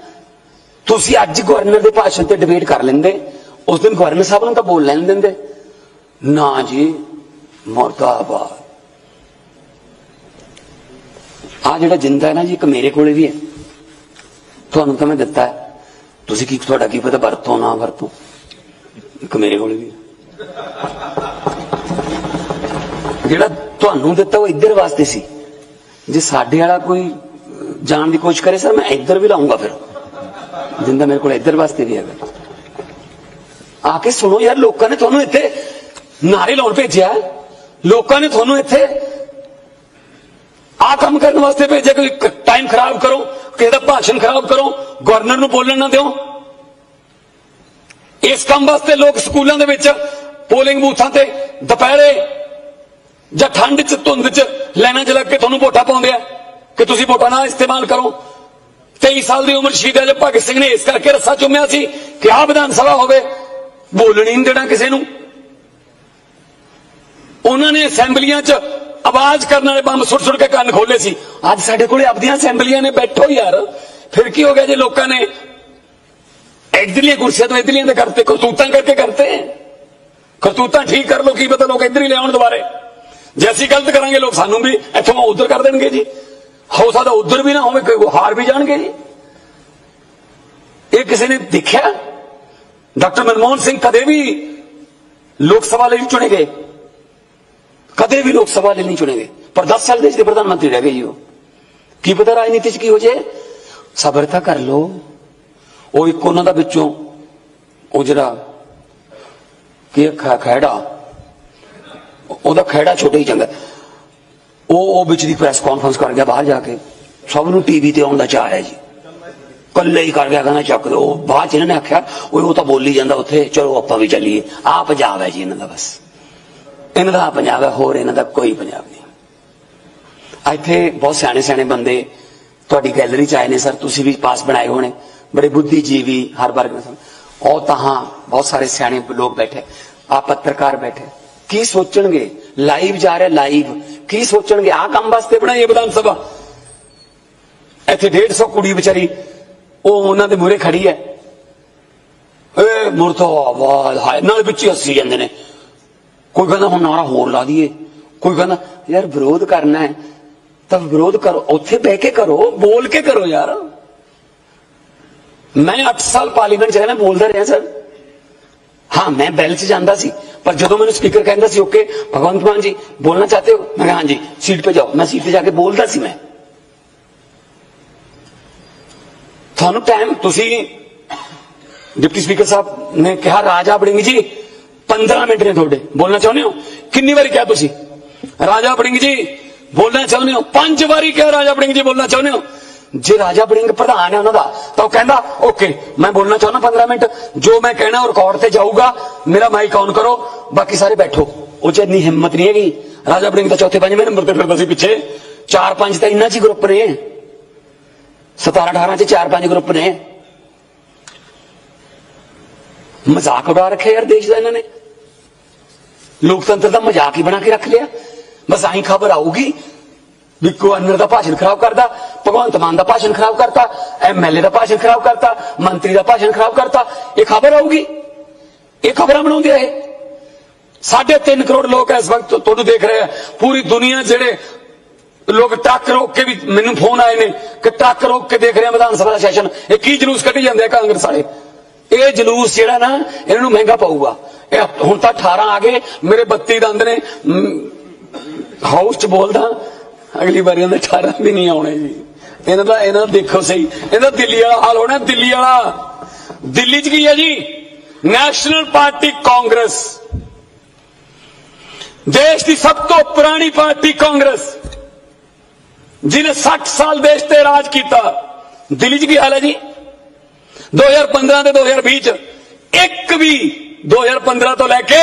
ਤੁਸੀਂ ਅੱਜ ਗਵਰਨਰ ਦੇ ਭਾਸ਼ਣ ਤੇ ਡਿਬੇਟ ਕਰ ਲੈਂਦੇ। ਉਸ ਦਿਨ ਗਵਰਨਰ ਸਾਹਿਬ ਨੂੰ ਤਾਂ ਬੋਲ ਲੈਣ ਦਿੰਦੇ। ਨਾ ਜੀ, ਮੁਰਦਾਬਾਦ। ਆ ਜਿਹੜਾ ਜਿੰਦਾ ਹੈ ਨਾ ਜੀ, ਇੱਕ ਮੇਰੇ ਕੋਲੇ ਵੀ ਹੈ। ਤੁਹਾਨੂੰ ਤਾਂ ਮੈਂ ਦਿੱਤਾ ਹੈ। ਤੁਸੀਂ ਕੀ, ਤੁਹਾਡਾ ਕੀ ਪਤਾ ਵਰਤੋਂ ਨਾ ਵਰਤੋਂ? ਇੱਕ ਮੇਰੇ ਕੋਲੇ ਵੀ ਹੈ। ਜਿਹੜਾ ਤੁਹਾਨੂੰ ਦਿੱਤਾ ਉਹ ਇੱਧਰ ਵਾਸਤੇ ਸੀ। ਜੇ ਸਾਡੇ ਵਾਲਾ ਕੋਈ ਜਾਣ ਦੀ ਕੋਸ਼ਿਸ਼ ਕਰੇ, ਸਰ, ਮੈਂ ਇੱਧਰ ਵੀ ਲਾਉਂਗਾ ਫਿਰ। ਜਿੰਦਾ ਮੇਰੇ ਕੋਲ ਇੱਧਰ ਵਾਸਤੇ ਵੀ ਹੈਗਾ। ਆ ਕੇ ਸੁਣੋ ਯਾਰ, ਲੋਕਾਂ ਨੇ ਤੁਹਾਨੂੰ ਇੱਥੇ ਨਾਰੇ ਲਾਉਣ ਭੇਜਿਆ ਲੋਕਾਂ ਨੇ ਤੁਹਾਨੂੰ ਇੱਥੇ ਆ ਕੰਮ ਕਰਨ ਵਾਸਤੇ ਭੇਜਿਆ ਕੋਈ ਟਾਈਮ ਖਰਾਬ ਕਰੋ, ਕਿਸੇ ਦਾ ਭਾਸ਼ਣ ਖਰਾਬ ਕਰੋ ਗਵਰਨਰ ਨੂੰ ਬੋਲਣ ਨਾ ਦਿਓ। ਇਸ ਕੰਮ ਵਾਸਤੇ ਲੋਕ ਸਕੂਲਾਂ ਦੇ ਵਿੱਚ ਪੋਲਿੰਗ ਬੂਥਾਂ ਤੇ ਦੁਪਹਿਰੇ ਜਾਂ ਠੰਡ 'ਚ, ਧੁੰਦ 'ਚ ਲੈਣਾ 'ਚ ਲੱਗ ਕੇ ਤੁਹਾਨੂੰ ਵੋਟਾਂ ਪਾਉਂਦੇ ਆ ਕਿ ਤੁਸੀਂ ਵੋਟਾਂ ਨਾ ਇਸਤੇਮਾਲ ਕਰੋ। 23 ਸਾਲ ਦੀ ਉਮਰ ਸ਼ਹੀਦ ਅਜੇ ਭਗਤ ਸਿੰਘ ਨੇ ਇਸ ਕਰਕੇ ਰੱਸਾ ਚੁੰਮਿਆ ਸੀ ਕਿ ਆਹ ਵਿਧਾਨ ਸਭਾ ਹੋਵੇ, ਬੋਲਣੀ ਨਹੀਂ ਦੇਣਾ ਕਿਸੇ ਨੂੰ। ਉਹਨਾਂ ਨੇ ਅਸੈਂਬਲੀਆਂ 'ਚ ਆਵਾਜ਼ ਕਰਨ ਵਾਲੇ ਬੰਬ ਸੁੱਟ ਸੁੱਟ ਕੇ ਕੰਨ ਖੋਲੇ ਸੀ। ਅੱਜ ਸਾਡੇ ਕੋਲੇ ਆਪਦੀਆਂ ਅਸੈਂਬਲੀਆਂ ਨੇ ਬੈਠੋ ਯਾਰ। ਫਿਰ ਕੀ ਹੋ ਗਿਆ ਜੇ ਲੋਕਾਂ ਨੇ ਇਧਰਲੀਆਂ ਕੁਰਸੀਆਂ ਤੋਂ ਇਧਰਲੀਆਂ ਦੇ ਕਰਤੇ, ਕਰਤੂਤਾਂ ਕਰਕੇ ਕਰਤੇ? ਕਰਤੂਤਾਂ ਠੀਕ ਕਰ ਲੋ ਕੀ ਪਤਾ ਲੋਕ ਇੱਧਰ ਹੀ ਲਿਆਉਣ ਦੁਬਾਰੇ? ਜੇ ਅਸੀਂ ਗਲਤ ਕਰਾਂਗੇ, ਲੋਕ ਸਾਨੂੰ ਵੀ ਇੱਥੋਂ ਉਧਰ ਕਰ ਦੇਣਗੇ ਜੀ। ਹੋ ਸਕਦਾ ਉਧਰ ਵੀ ਨਾ ਹੋਵੇ, ਕੋਈ ਹਾਰ ਵੀ ਜਾਣਗੇ ਜੀ। ਇਹ ਕਿਸੇ ਨੇ ਦੇਖਿਆ? ਡਾਕਟਰ ਮਨਮੋਹਨ ਸਿੰਘ ਕਦੇ ਵੀ ਲੋਕ ਸਭਾ ਲਈ ਨਹੀਂ ਚੁਣੇ ਗਏ। ਕਦੇ ਵੀ ਲੋਕ ਸਭਾ ਲਈ ਨਹੀਂ ਚੁਣੇ ਗਏ। ਪਰ 10 ਸਾਲ ਦੇਸ਼ ਦੇ ਪ੍ਰਧਾਨ ਮੰਤਰੀ ਰਹਿ ਗਏ ਜੀ ਉਹ। ਕੀ ਪਤਾ ਰਾਜਨੀਤੀ ਚ ਕੀ ਹੋ ਜੇ? ਸਬਰ ਤਾਂ ਕਰ ਲੋ ਉਹ ਇੱਕ ਉਹਨਾਂ ਦਾ ਵਿੱਚੋਂ ਉਹ ਜਿਹੜਾ ਕੀ ਖ- ਉਹਦਾ ਖਹਿੜਾ ਛੋਟਾ ਹੀ ਚੰਗਾ। ਉਹ ਉਹ ਵਿੱਚ ਦੀ ਪ੍ਰੈਸ ਕਾਨਫਰੰਸ ਕਰ ਗਿਆ ਬਾਹਰ ਜਾ ਕੇ। ਸਭ ਨੂੰ ਟੀਵੀ ਤੇ ਆਉਣ ਦਾ ਚਾਹ ਹੈ ਜੀ। ਕੱਲੇ ਹੀ ਕਰ ਗਿਆ, ਕਹਿੰਦਾ ਚੱਕ ਦੋ। ਬਾਅਦ ਚ ਇਹਨਾਂ ਨੇ ਆਖਿਆ ਉਹ ਉਹ ਤਾਂ ਬੋਲੀ ਜਾਂਦਾ ਉੱਥੇ, ਚਲੋ ਆਪਾਂ ਵੀ ਚੱਲੀਏ। ਆ ਪੰਜਾਬ ਹੈ ਜੀ ਇਹਨਾਂ ਦਾ ਬਸ। ਇਹਨਾਂ ਦਾ ਆਹ ਪੰਜਾਬ ਹੈ, ਹੋਰ ਇਹਨਾਂ ਦਾ ਕੋਈ ਪੰਜਾਬ ਨਹੀਂ। ਇੱਥੇ ਬਹੁਤ ਸਿਆਣੇ ਸਿਆਣੇ ਬੰਦੇ ਤੁਹਾਡੀ ਗੈਲਰੀ ਚ ਆਏ ਨੇ, ਸਰ। ਤੁਸੀਂ ਵੀ ਪਾਸ ਬਣਾਏ ਹੋਣੇ। ਬੜੇ ਬੁੱਧੀਜੀਵੀ ਹਰ ਵਰਗ ਦੇ ਸਨ ਉਹ ਤਾਂ ਬਹੁਤ ਸਾਰੇ ਸਿਆਣੇ ਲੋਕ ਬੈਠੇ ਆ ਪੱਤਰਕਾਰ ਬੈਠੇ। ਕੀ ਸੋਚਣਗੇ? ਲਾਈਵ ਜਾ ਰਿਹਾ ਲਾਈਵ ਕੀ ਸੋਚਣਗੇ? ਆ ਕੰਮ ਵਾਸਤੇ ਬਣਾਈ ਵਿਧਾਨ ਸਭਾ। ਇੱਥੇ 150 ਕੁੜੀ ਵਿਚਾਰੀ, ਉਹ ਉਹਨਾਂ ਦੇ ਮੂਹਰੇ ਖੜੀ ਹੈ। ਏ ਮੁਰਦਾਬਾਦ ਹਾਏ, ਨਾਲ ਵਿੱਚ ਹੀ ਹੱਸੀ ਜਾਂਦੇ ਨੇ। ਕੋਈ ਕਹਿੰਦਾ ਹੁਣ ਨਾਰਾ ਹੋਰ ਲਾ ਦਈਏ। ਕੋਈ ਕਹਿੰਦਾ, ਯਾਰ ਵਿਰੋਧ ਕਰਨਾ ਹੈ। ਤਾਂ ਵਿਰੋਧ ਕਰੋ, ਉੱਥੇ ਬਹਿ ਕੇ ਕਰੋ, ਬੋਲ ਕੇ ਕਰੋ ਯਾਰ। ਮੈਂ 8 ਸਾਲ ਪਾਰਲੀਮੈਂਟ ਚ ਰਹਿਣਾ ਬੋਲਦਾ ਰਿਹਾ ਸਰ ਹਾਂ ਮੈਂ ਬੈਲ ਚ ਜਾਂਦਾ ਸੀ ਪਰ ਜਦੋਂ ਮੈਨੂੰ ਸਪੀਕਰ ਕਹਿੰਦਾ ਸੀ ਓਕੇ ਭਗਵੰਤ ਮਾਨ ਜੀ ਬੋਲਣਾ ਚਾਹਤੇ ਹੋ ਮੈਂ ਕਿਹਾ ਹਾਂਜੀ ਸੀਟ पे ਜਾਓ ਮੈਂ ਸੀਟ ਤੇ ਜਾ ਕੇ ਬੋਲਦਾ ਸੀ ਮੈਂ ਤੁਹਾਨੂੰ ਟਾਈਮ ਤੁਸੀਂ ਡਿਪਟੀ ਸਪੀਕਰ ਸਾਹਿਬ ਨੇ ਕਿਹਾ ਰਾਜਾ ਬੜਿੰਗ ਜੀ 15 ਮਿੰਟ ਨੇ ਤੁਹਾਡੇ ਬੋਲਣਾ ਚਾਹੁੰਦੇ ਹੋ ਕਿੰਨੀ ਵਾਰੀ ਕਿਹਾ ਤੁਸੀਂ ਰਾਜਾ ਬੜਿੰਗ ਜੀ ਬੋਲਣਾ ਚਾਹੁੰਦੇ ਹੋ ਪੰਜ ਵਾਰੀ ਕਿਹਾ ਰਾਜਾ ਬੜਿੰਗ ਜੀ ਬੋਲਣਾ ਚਾਹੁੰਦੇ ਹੋ ਜੇ ਰਾਜਾ ਬੜਿੰਗ ਪ੍ਰਧਾਨ ਹੈ ਉਹਨਾਂ ਦਾ, ਤਾਂ ਉਹ ਕਹਿੰਦਾ ਓਕੇ ਮੈਂ ਬੋਲਣਾ ਚਾਹੁੰਦਾ 15 ਮਿੰਟ। ਜੋ ਮੈਂ ਕਹਿਣਾ ਰਿਕਾਰਡ ਤੇ ਜਾਊਗਾ। ਮੇਰਾ ਮਾਈਕ ਆਨ ਕਰੋ। ਬਾਕੀ ਸਾਰੇ ਬੈਠੋ। ਉਹ ਚ ਇੰਨੀ ਹਿੰਮਤ ਨਹੀਂ ਹੈਗੀ। ਰਾਜਾ ਬੜਿੰਗ ਤਾਂ ਚੌਥੇ ਪੰਜਵੇਂ ਨੰਬਰ ਤੇ ਫਿਰਦਾ ਸੀ ਪਿੱਛੇ। ਚਾਰ ਪੰਜ ਤਾਂ ਇੰਨਾ ਚ ਹੀ ਗਰੁੱਪ ਨੇ। 17 18 ਚ ਚਾਰ ਪੰਜ ਗਰੁੱਪ ਨੇ। ਮਜ਼ਾਕ ਉਡਾ ਰੱਖਿਆ ਯਾਰ ਦੇਸ਼ ਦਾ ਇਹਨਾਂ ਨੇ। ਲੋਕਤੰਤਰ ਦਾ ਮਜ਼ਾਕ ਹੀ ਬਣਾ ਕੇ ਰੱਖ ਲਿਆ। ਬਸ ਆਹੀ ਖਬਰ ਆਊਗੀ। ਵੀ ਗਵਰਨਰ ਦਾ ਭਾਸ਼ਣ ਖਰਾਬ ਕਰਦਾ, ਭਗਵੰਤ ਮਾਨ ਦਾ ਭਾਸ਼ਣ ਖਰਾਬ ਕਰਤਾ ਐਮਐਲਏ ਦਾ ਭਾਸ਼ਣ ਖਰਾਬ ਕਰਤਾ, ਮੰਤਰੀ ਦਾ ਭਾਸ਼ਣ ਖਰਾਬ ਕਰਤਾ, ਇਹ ਖਬਰ ਆਊਗੀ? ਇਹ ਖਬਰਾਂ ਬਣਾਉਂਦੇ ਆ ਇਹ? ਸਾਢੇ 3 ਕਰੋੜ ਲੋਕ ਇਸ ਵਕਤ ਤੁਹਾਨੂੰ ਦੇਖ ਰਹੇ ਆ। ਪੂਰੀ ਦੁਨੀਆ ਜਿਹੜੇ ਲੋਕ ਟਰੱਕ ਰੋਕ ਕੇ ਵੀ ਮੈਨੂੰ ਫੋਨ ਆਏ ਨੇ, ਕਿ ਟੱਕ ਰੋਕ ਕੇ ਦੇਖ ਰਹੇ ਆ ਵਿਧਾਨ ਸਭਾ ਦਾ ਸੈਸ਼ਨ। ਇਹ ਕੀ ਜਲੂਸ ਕੱਢੀ ਜਾਂਦੇ ਆ ਕਾਂਗਰਸ ਵਾਲੇ? ਇਹ ਜਲੂਸ ਜਿਹੜਾ ਨਾ, ਇਹਨਾਂ ਨੂੰ ਮਹਿੰਗਾ ਪਊਗਾ। ਇਹ ਹੁਣ ਤਾਂ 18 ਆ ਗਏ, ਮੇਰੇ 32 ਦੰਦ ਨੇ। ਹਾਊਸ 'ਚ ਬੋਲਦਾ ਅਗਲੀ ਵਾਰੀ ਇਹਦੇ 18 ਵੀ ਨਹੀਂ ਆਉਣੇ ਜੀ। ਇਹਨਾਂ ਦਾ ਇਹਨਾਂ ਦਾ ਦੇਖੋ ਸਹੀ। ਇਹਦਾ ਦਿੱਲੀ ਵਾਲਾ ਹਾਲ ਹੋਣਾ, ਦਿੱਲੀ ਵਾਲਾ। ਦਿੱਲੀ 'ਚ ਕੀ ਹੈ ਜੀ? ਨੈਸ਼ਨਲ ਪਾਰਟੀ ਕਾਂਗਰਸ ਦੇਸ਼ ਦੀ ਸਭ ਤੋਂ ਪੁਰਾਣੀ ਪਾਰਟੀ ਕਾਂਗਰਸ ਜਿਹਨੇ 60 ਸਾਲ ਦੇਸ਼ ਤੇ ਰਾਜ ਕੀਤਾ। ਦਿੱਲੀ 'ਚ ਕੀ ਹਾਲ ਹੈ ਜੀ? 2015 ਤੇ 2020 ਚ ਇੱਕ ਵੀ 2015 ਤੋਂ ਲੈ ਕੇ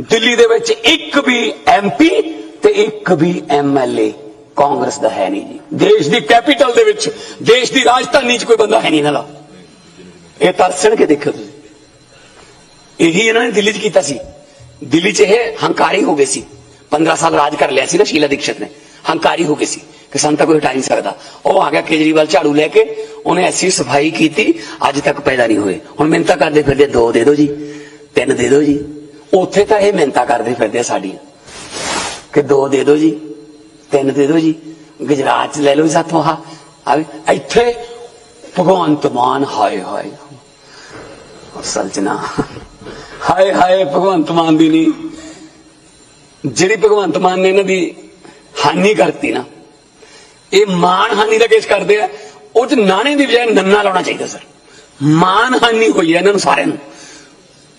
ਦਿੱਲੀ ਦੇ ਵਿੱਚ ਇੱਕ ਵੀ ਐਮਪੀ ਤੇ ਇੱਕ ਵੀ ਐਮਐਲਏ ਕਾਂਗਰਸ ਦਾ ਹੈ ਨਹੀਂ ਜੀ। ਦੇਸ਼ ਦੀ ਕੈਪੀਟਲ ਦੇ ਵਿੱਚ, ਦੇਸ਼ ਦੀ ਰਾਜਧਾਨੀ 'ਚ ਕੋਈ ਬੰਦਾ ਹੈ ਨਹੀਂ ਇਹਨਾਂ ਦਾ। ਇਹ ਤਰਸਣ ਕੇ ਦੇਖੋ ਤੁਸੀਂ। ਇਹੀ ਇਹਨਾਂ ਨੇ ਦਿੱਲੀ 'ਚ ਕੀਤਾ ਸੀ। ਦਿੱਲੀ 'ਚ ਇਹ ਹੰਕਾਰੀ ਹੋ ਗਏ ਸੀ। 15 ਸਾਲ ਰਾਜ ਕਰ ਲਿਆ ਸੀ ਨਾ ਸ਼ੀਲਾ ਦੀਕਸ਼ਤ ਨੇ। ਹੰਕਾਰੀ ਹੋ ਗਏ ਸੀ। ਕਿ ਸਾਨੂੰ ਤਾਂ ਕੋਈ ਹਟਾ ਨਹੀਂ ਸਕਦਾ। ਉਹ ਆ ਗਿਆ ਕੇਜਰੀਵਾਲ ਝਾੜੂ ਲੈ ਕੇ, ਉਹਨੇ ਐਸੀ ਸਫ਼ਾਈ ਕੀਤੀ, ਅੱਜ ਤੱਕ ਪੈਦਾ ਨਹੀਂ ਹੋਏ। ਹੁਣ ਮਿੰਤਾ ਕਰਦੇ ਫਿਰਦੇ ਦੋ ਦੇ ਦਿਓ ਜੀ, ਤਿੰਨ ਦੇ ਦਿਓ ਜੀ। ਉੱਥੇ ਤਾਂ ਇਹ ਮਿੰਤਾ ਕਰਦੇ ਫਿਰਦੇ ਆ ਸਾਡੀਆਂ। ਕਿ ਦੋ ਦੇ ਦਿਓ ਜੀ, ਤਿੰਨ ਦੇ ਦਿਓ ਜੀ, ਗੁਜਰਾਤ ਚ ਲੈ ਲਓ ਜੀ ਸਾਥੋਂ ਆ ਆਵੇ ਇੱਥੇ ਭਗਵੰਤ ਮਾਨ, ਹਾਏ ਹਾਏ। ਅਸਲ ਚ ਨਾ, ਹਾਏ ਹਾਏ, ਭਗਵੰਤ ਮਾਨ ਦੀ ਨਹੀਂ। ਜਿਹੜੀ ਭਗਵੰਤ ਮਾਨ ਨੇ ਇਹਨਾਂ ਦੀ ਹਾਨੀ ਕਰਤੀ ਨਾ, ਇਹ ਮਾਨ ਹਾਨੀ ਦਾ ਕੇਸ ਕਰਦੇ ਆ। ਉਹ ਚ ਨਾਣੇ ਦੀ ਬਜਾਏ ਨੰਨਾ ਲਾਉਣਾ ਚਾਹੀਦਾ, ਸਰ। ਮਾਨ ਹਾਨੀ ਹੋਈ ਹੈ ਇਹਨਾਂ ਨੂੰ ਸਾਰਿਆਂ ਨੂੰ।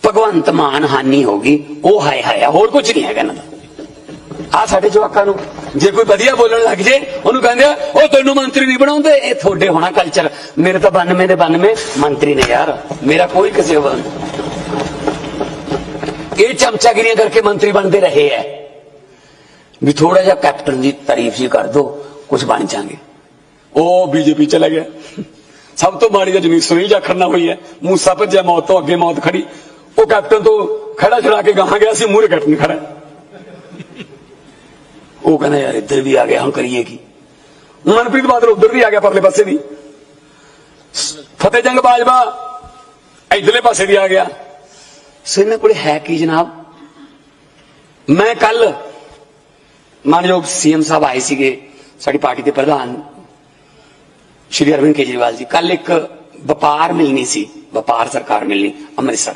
ਭਗਵੰਤ ਮਾਨ ਹਾਨੀ ਹੋ ਗਈ, ਉਹ ਹਾਏ ਹਾਏ ਹੋਰ ਕੁਝ ਨਹੀਂ ਹੈਗਾ ਇਹਨਾਂ ਦਾ। ਆ ਸਾਡੇ ਜਵਾਕਾਂ ਨੂੰ। ਜੇ ਕੋਈ ਵਧੀਆ ਬੋਲਣ ਲੱਗ ਜੇ, ਉਹਨੂੰ ਕਹਿੰਦੇ ਆ, ਉਹ ਤੈਨੂੰ ਮੰਤਰੀ ਨਹੀਂ ਬਣਾਉਂਦੇ। ਇਹ ਤੁਹਾਡੇ ਹੋਣਾ ਕਲਚਰ ਮੇਰੇ ਤਾਂ 92 ਦੇ 92 ਮੰਤਰੀ ਨੇ ਯਾਰ। ਮੇਰਾ ਕੋਈ ਕਿਸੇ ਵੱਲ ਇਹ ਚਮਚਾਗਿਰੀਆਂ ਕਰਕੇ ਮੰਤਰੀ ਬਣਦੇ ਰਹੇ ਐ। ਵੀ ਥੋੜਾ ਜਿਹਾ ਕੈਪਟਨ ਦੀ ਤਾਰੀਫ ਜੀ ਕਰ ਦੋ ਕੁਝ ਬਣ ਜਾਾਂਗੇ ਉਹ ਬੀਜੇਪੀ ਚਲਾ ਗਿਆ। ਸਭ ਤੋਂ ਮਾੜੀ ਤਾਂ ਜਮੀਨ ਸੁਨੀਲ ਜਾਖੜ ਨਾਲ ਹੋਈ ਹੈ ਮੂਸਾ ਭੱਜਿਆ, ਮੌਤ ਤੋਂ ਅੱਗੇ ਮੌਤ ਖੜੀ। ਉਹ ਕੈਪਟਨ ਤੋਂ ਖੜਾ ਛੜਾ ਕੇ ਗਾਹਾਂ ਗਿਆ ਸੀ, ਮੂਹਰੇ ਕੈਪਟਨ ਖੜਾ। ਹੈ। ਉਹ ਕਹਿੰਦਾ ਯਾਰ ਇੱਧਰ ਵੀ ਆ ਗਿਆ ਹੁਣ ਕਰੀਏ ਕੀ ਮਨਪ੍ਰੀਤ ਬਾਦਲ ਉੱਧਰ ਵੀ ਆ ਗਿਆ ਪਰਲੇ ਪਾਸੇ ਵੀ ਫਤਿਹ ਜੰਗ ਬਾਜਵਾ ਇਧਰਲੇ ਪਾਸੇ ਵੀ ਆ ਗਿਆ ਸੋ ਇਹਨਾਂ ਕੋਲੇ ਹੈ ਕੀ ਜਨਾਬ ਮੈਂ ਕੱਲ ਮਾਨਯੋਗ ਸੀਐਮ ਸਾਹਿਬ ਆਏ ਸੀਗੇ ਸਾਡੀ ਪਾਰਟੀ ਦੇ ਪ੍ਰਧਾਨ ਸ਼੍ਰੀ ਅਰਵਿੰਦ ਕੇਜਰੀਵਾਲ ਜੀ ਕੱਲ ਇੱਕ ਵਪਾਰ ਮਿਲਣੀ ਸੀ ਵਪਾਰ ਸਰਕਾਰ ਮਿਲਣੀ ਅੰਮ੍ਰਿਤਸਰ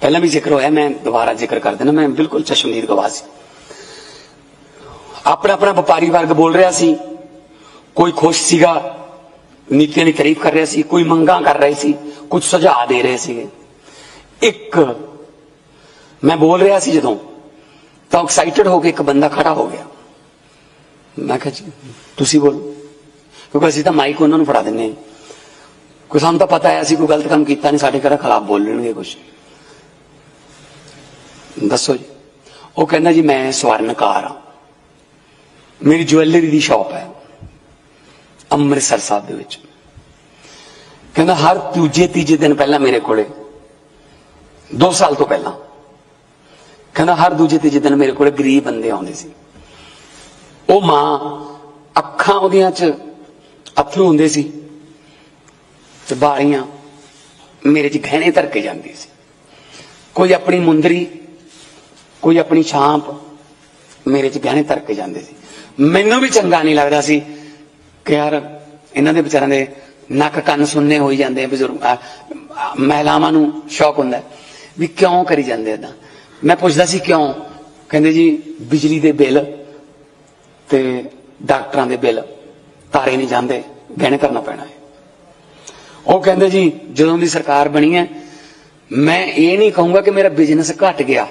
ਪਹਿਲਾਂ ਵੀ ਜ਼ਿਕਰ ਹੋਇਆ ਮੈਂ ਦੁਬਾਰਾ ਜ਼ਿਕਰ ਕਰ ਦੇਣਾ ਮੈਂ ਬਿਲਕੁਲ ਚਸ਼ਮਦੀਦ ਗਵਾਹ ਸੀ ਆਪਣਾ ਆਪਣਾ ਵਪਾਰੀ ਵਰਗ ਬੋਲ ਰਿਹਾ ਸੀ। ਕੋਈ ਖੁਸ਼ ਸੀਗਾ, ਨੀਤੀਆਂ ਦੀ ਤਾਰੀਫ ਕਰ ਰਿਹਾ ਸੀ, ਕੋਈ ਮੰਗਾਂ ਕਰ ਰਹੇ ਸੀ, ਕੁਝ ਸੁਝਾਅ ਦੇ ਰਹੇ ਸੀਗੇ। ਇੱਕ, ਮੈਂ ਬੋਲ ਰਿਹਾ ਸੀ ਜਦੋਂ, ਤਾਂ ਐਕਸਾਈਟਡ ਹੋ ਕੇ ਇੱਕ ਬੰਦਾ ਖੜਾ ਹੋ ਗਿਆ। ਮੈਂ ਕਿਹਾ ਜੀ, ਤੁਸੀਂ ਬੋਲੋ। ਕਿਉਂਕਿ ਅਸੀਂ ਤਾਂ ਮਾਈਕ ਉਹਨਾਂ ਨੂੰ ਫੜਾ ਦਿੰਨੇ ਹਾਂ। ਕੋਈ ਸਾਨੂੰ ਤਾਂ ਪਤਾ ਹੈ, ਅਸੀਂ ਕੋਈ ਗਲਤ ਕੰਮ ਕੀਤਾ ਨਹੀਂ, ਸਾਡੇ ਘਰ ਖਿਲਾਫ ਬੋਲਣਗੇ ਕੁਝ ਦੱਸੋ ਜੀ। ਉਹ ਕਹਿੰਦਾ ਜੀ, ਮੈਂ ਸਵਰਨਕਾਰ ਹਾਂ। ਮੇਰੀ ਜੁਐਲਰੀ ਦੀ ਸ਼ਾਪ ਹੈ ਅੰਮ੍ਰਿਤਸਰ ਸਾਹਿਬ ਦੇ ਵਿੱਚ। ਕਹਿੰਦਾ ਹਰ ਦੂਜੇ ਤੀਜੇ ਦਿਨ ਪਹਿਲਾਂ ਮੇਰੇ ਕੋਲੇ 2 ਸਾਲ ਤੋਂ ਪਹਿਲਾਂ। ਕਹਿੰਦਾ ਹਰ ਦੂਜੇ ਤੀਜੇ ਦਿਨ ਮੇਰੇ ਕੋਲੇ ਗਰੀਬ ਬੰਦੇ ਆਉਂਦੇ ਸੀ। ਉਹ ਮਾਂ ਅੱਖਾਂ ਉਹਦੀਆਂ 'ਚ ਅਥਰੂ ਹੁੰਦੇ ਸੀ ਤੇ ਬਾਰੀਆਂ ਮੇਰੇ 'ਚ ਗਹਿਣੇ ਧਰ ਕੇ ਜਾਂਦੀ ਸੀ। ਕੋਈ ਆਪਣੀ ਮੁੰਦਰੀ, ਕੋਈ ਆਪਣੀ ਛਾਂਪ ਮੇਰੇ 'ਚ ਗਹਿਣੇ ਧਰ ਕੇ ਜਾਂਦੇ ਸੀ। ਮੈਨੂੰ ਵੀ ਚੰਗਾ ਨਹੀਂ ਲੱਗਦਾ ਸੀ ਕਿ ਯਾਰ ਇਹਨਾਂ ਦੇ ਵਿਚਾਰਾਂ ਦੇ ਨੱਕ ਕੰਨ ਸੁੰਨੇ ਹੋਈ ਜਾਂਦੇ ਆ ਬਜ਼ੁਰਗ ਮਹਿਲਾਵਾਂ ਨੂੰ ਸ਼ੌਕ ਹੁੰਦਾ ਵੀ ਕਿਉਂ ਕਰੀ ਜਾਂਦੇ ਏਦਾਂ। ਮੈਂ ਪੁੱਛਦਾ ਸੀ ਕਿਉਂ? ਕਹਿੰਦੇ ਜੀ, ਬਿਜਲੀ ਦੇ ਬਿੱਲ ਤੇ ਡਾਕਟਰਾਂ ਦੇ ਬਿੱਲ ਤਾਰੇ ਨਹੀਂ ਜਾਂਦੇ, ਗਹਿਣੇ ਕਰਨਾ ਪੈਣਾ ਹੈ। ਉਹ ਕਹਿੰਦੇ ਜੀ, ਜਦੋਂ ਦੀ ਸਰਕਾਰ ਬਣੀ ਹੈ, ਮੈਂ ਇਹ ਨਹੀਂ ਕਹੂੰਗਾ ਕਿ ਮੇਰਾ ਬਿਜ਼ਨਸ ਘਟ ਗਿਆ।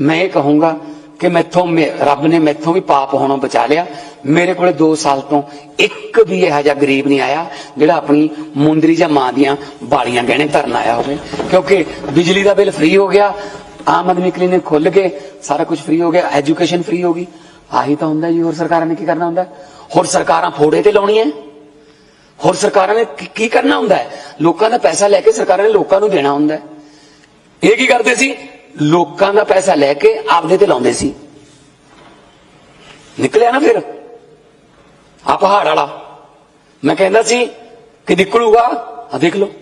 ਮੈਂ ਇਹ ਕਹੂੰਗਾ ਕਿ ਮੈਥੋਂ ਰੱਬ ਨੇ ਮੈਥੋਂ ਵੀ ਪਾਪ ਹੋਣੋਂ ਬਚਾ ਲਿਆ। ਮੇਰੇ ਕੋਲੇ 2 ਸਾਲ ਤੋਂ ਇੱਕ ਵੀ ਇਹੋ ਜਿਹਾ ਗਰੀਬ ਨਹੀਂ ਆਇਆ ਜਿਹੜਾ ਆਪਣੀ ਮੁੰਦਰੀ ਜਾਂ ਮਾਂ ਦੀਆਂ ਬਾਲੀਆਂ ਗਹਿਣੇ ਧਰਨ ਆਇਆ ਹੋਵੇ। ਕਿਉਂਕਿ ਬਿਜਲੀ ਦਾ ਬਿੱਲ ਫ੍ਰੀ ਹੋ ਗਿਆ, ਆਮ ਆਦਮੀ ਕਲੀਨਿਕ ਖੁੱਲ ਕੇ ਸਾਰਾ ਕੁਝ ਫ੍ਰੀ ਹੋ ਗਿਆ ਐਜੂਕੇਸ਼ਨ ਫ੍ਰੀ ਹੋ ਗਈ। ਆਹੀ ਤਾਂ ਹੁੰਦਾ ਜੀ, ਹੋਰ ਸਰਕਾਰਾਂ ਨੇ ਕੀ ਕਰਨਾ ਹੁੰਦਾ? ਹੋਰ ਸਰਕਾਰਾਂ ਫੋੜੇ ਤੇ ਲਾਉਣੀ ਹੈ ਹੋਰ ਸਰਕਾਰਾਂ ਨੇ ਕੀ- ਕਰਨਾ ਹੁੰਦਾ? ਹੈ ਲੋਕਾਂ ਦਾ ਪੈਸਾ ਲੈ ਕੇ ਸਰਕਾਰਾਂ ਨੇ ਲੋਕਾਂ ਨੂੰ ਦੇਣਾ ਹੁੰਦਾ। ਇਹ ਕੀ ਕਰਦੇ ਸੀ? ਲੋਕਾਂ ਦਾ ਪੈਸਾ ਲੈ ਕੇ ਆਪਦੇ ਤੇ ਲਾਉਂਦੇ ਸੀ। ਨਿਕਲਿਆ ਨਾ ਫਿਰ। ਆ ਪਹਾੜ ਵਾਲਾ। ਮੈਂ ਕਹਿੰਦਾ ਸੀ ਕਿ ਨਿਕਲੂਗਾ, ਆ ਦੇਖ ਲਓ।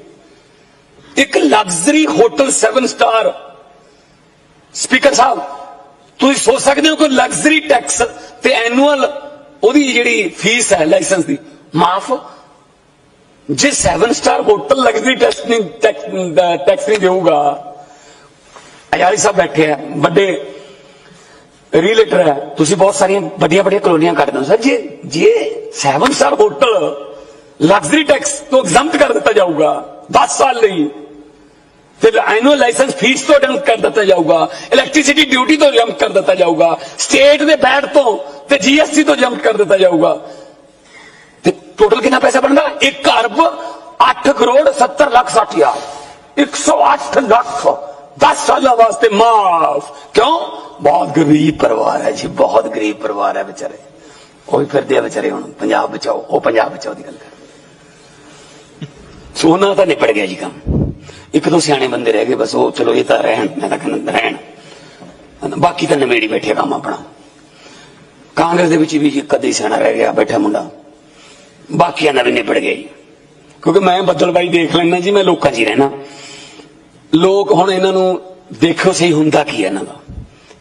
ਇੱਕ ਲਗਜ਼ਰੀ ਹੋਟਲ 7 ਸਟਾਰ ਸਪੀਕਰ ਸਾਹਿਬ, ਤੁਸੀਂ ਸੋਚ ਸਕਦੇ ਹੋ ਕਿ ਲਗਜ਼ਰੀ ਟੈਕਸ ਤੇ ਐਨੂਅਲ ਉਹਦੀ ਜਿਹੜੀ ਫੀਸ ਹੈ ਲਾਇਸੈਂਸ ਦੀ, ਮਾਫ। ਜੇ 7 ਸਟਾਰ ਹੋਟਲ ਲਗਜ਼ਰੀ ਟੈਕਸ ਨਹੀਂ ਟੈਕਸ ਨਹੀਂ ਦੇਊਗਾ ਅਯਾਰੀ ਸਾਹਿਬ ਬੈਠੇ ਆ, ਵੱਡੇ ਰੀਲੇਟਰ ਹੈ ਤੁਸੀਂ ਬਹੁਤ ਸਾਰੀਆਂ ਵੱਡੀਆਂ ਵੱਡੀਆਂ ਕਲੋਨੀਆਂ ਕੱਢਦੇ ਹੋ ਸਰ, ਜੇ ਜੇ 7 ਸਟਾਰ ਹੋਟਲ ਲਗਜ਼ਰੀ ਟੈਕਸ ਤੋਂ ਐਗਜ਼ੈਂਪਟ ਕਰ ਦਿੱਤਾ ਜਾਊਗਾ 10 ਸਾਲ ਲਈ ਫਿਰ ਐਨੂਅਲ ਲਾਇਸੈਂਸ ਫੀਸ ਤੋਂ ਡੰਪ ਕਰ ਦਿੱਤਾ ਜਾਊਗਾ ਇਲੈਕਟ੍ਰਿਸਿਟੀ ਡਿਊਟੀ ਤੋਂ ਜੰਪ ਕਰ ਦਿੱਤਾ ਜਾਊਗਾ ਸਟੇਟ ਦੇ ਬੈਟ ਤੋਂ ਤੇ ਜੀਐਸਟੀ ਤੋਂ ਜੰਪ ਕਰ ਦਿੱਤਾ ਜਾਊਗਾ। ਤੇ ਟੋਟਲ ਕਿੰਨਾ ਪੈਸਾ ਬਣਦਾ? 1 ਅਰਬ 8 ਕਰੋੜ 70 ਲੱਖ 60 ਹਜ਼ਾਰ। 108 ਲੱਖ 10 ਸਾਲਾਂ ਵਾਸਤੇ ਮਾਫ। ਕਿਉਂ? ਬਹੁਤ ਗਰੀਬ ਪਰਿਵਾਰ ਹੈ ਜੀ, ਬਹੁਤ ਗਰੀਬ ਪਰਿਵਾਰ ਹੈ ਵਿਚਾਰੇ। ਉਹ ਵੀ ਫਿਰਦੇ ਆ ਵਿਚਾਰੇ ਹੁਣ, ਪੰਜਾਬ ਬਚਾਓ, ਉਹ ਪੰਜਾਬ ਬਚਾਓ ਦੀ ਗੱਲ ਕਰ ਸੋਨਾ ਤਾਂ ਨਿਪੜ ਗਿਆ ਜੀ ਕੰਮ। ਇੱਕ ਦੋ ਸਿਆਣੇ ਬੰਦੇ ਰਹਿ ਗਏ, ਬਸ ਉਹ ਚਲੋ ਇਹ ਤਾਂ ਰਹਿਣ, ਮੈਂ ਤਾਂ ਕਹਿੰਦਾ ਰਹਿਣ। ਬਾਕੀ ਤਾਂ ਨਵੇੜੀ ਬੈਠੇ ਕੰਮ ਆਪਣਾ। ਕਾਂਗਰਸ ਦੇ ਵਿੱਚ ਵੀ ਕਦੇ ਸਿਆਣਾ ਰਹਿ ਗਿਆ, ਬੈਠਾ ਮੁੰਡਾ। ਬਾਕੀਆਂ ਨਾਲ ਵੀ ਨਿਪੜ ਗਿਆ ਜੀ। ਕਿਉਂਕਿ ਮੈਂ ਬੱਦਲਬਾਈ ਦੇਖ ਲੈਣਾ ਜੀ, ਮੈਂ ਲੋਕਾਂ 'ਚ ਹੀ ਰਹਿਣਾ ਲੋਕ ਹੁਣ ਇਹਨਾਂ ਨੂੰ ਦੇਖੋ ਸਹੀ ਹੁੰਦਾ ਕੀ ਹੈ ਇਹਨਾਂ ਦਾ।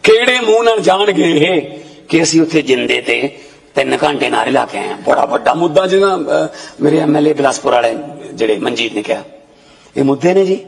ਕਿਹੜੇ ਮੂੰਹ ਨਾਲ ਜਾਣਗੇ ਇਹ ਕਿ ਅਸੀਂ ਉੱਥੇ ਜਿੰਦੇ ਤੇ ਤਿੰਨ ਘੰਟੇ ਨਾਰੇ ਲਾ ਕੇ ਆਏ ਹਾਂ। ਬੜਾ ਵੱਡਾ ਮੁੱਦਾ ਜਿਹਦਾ ਅਹ, ਮੇਰੇ ਐਮਐਲਏ ਬਿਲਾਸਪੁਰ ਵਾਲੇ ਜਿਹੜੇ ਮਨਜੀਤ ਨੇ ਕਿਹਾ। ਇਹ ਮੁੱਦੇ ਨੇ ਜੀ।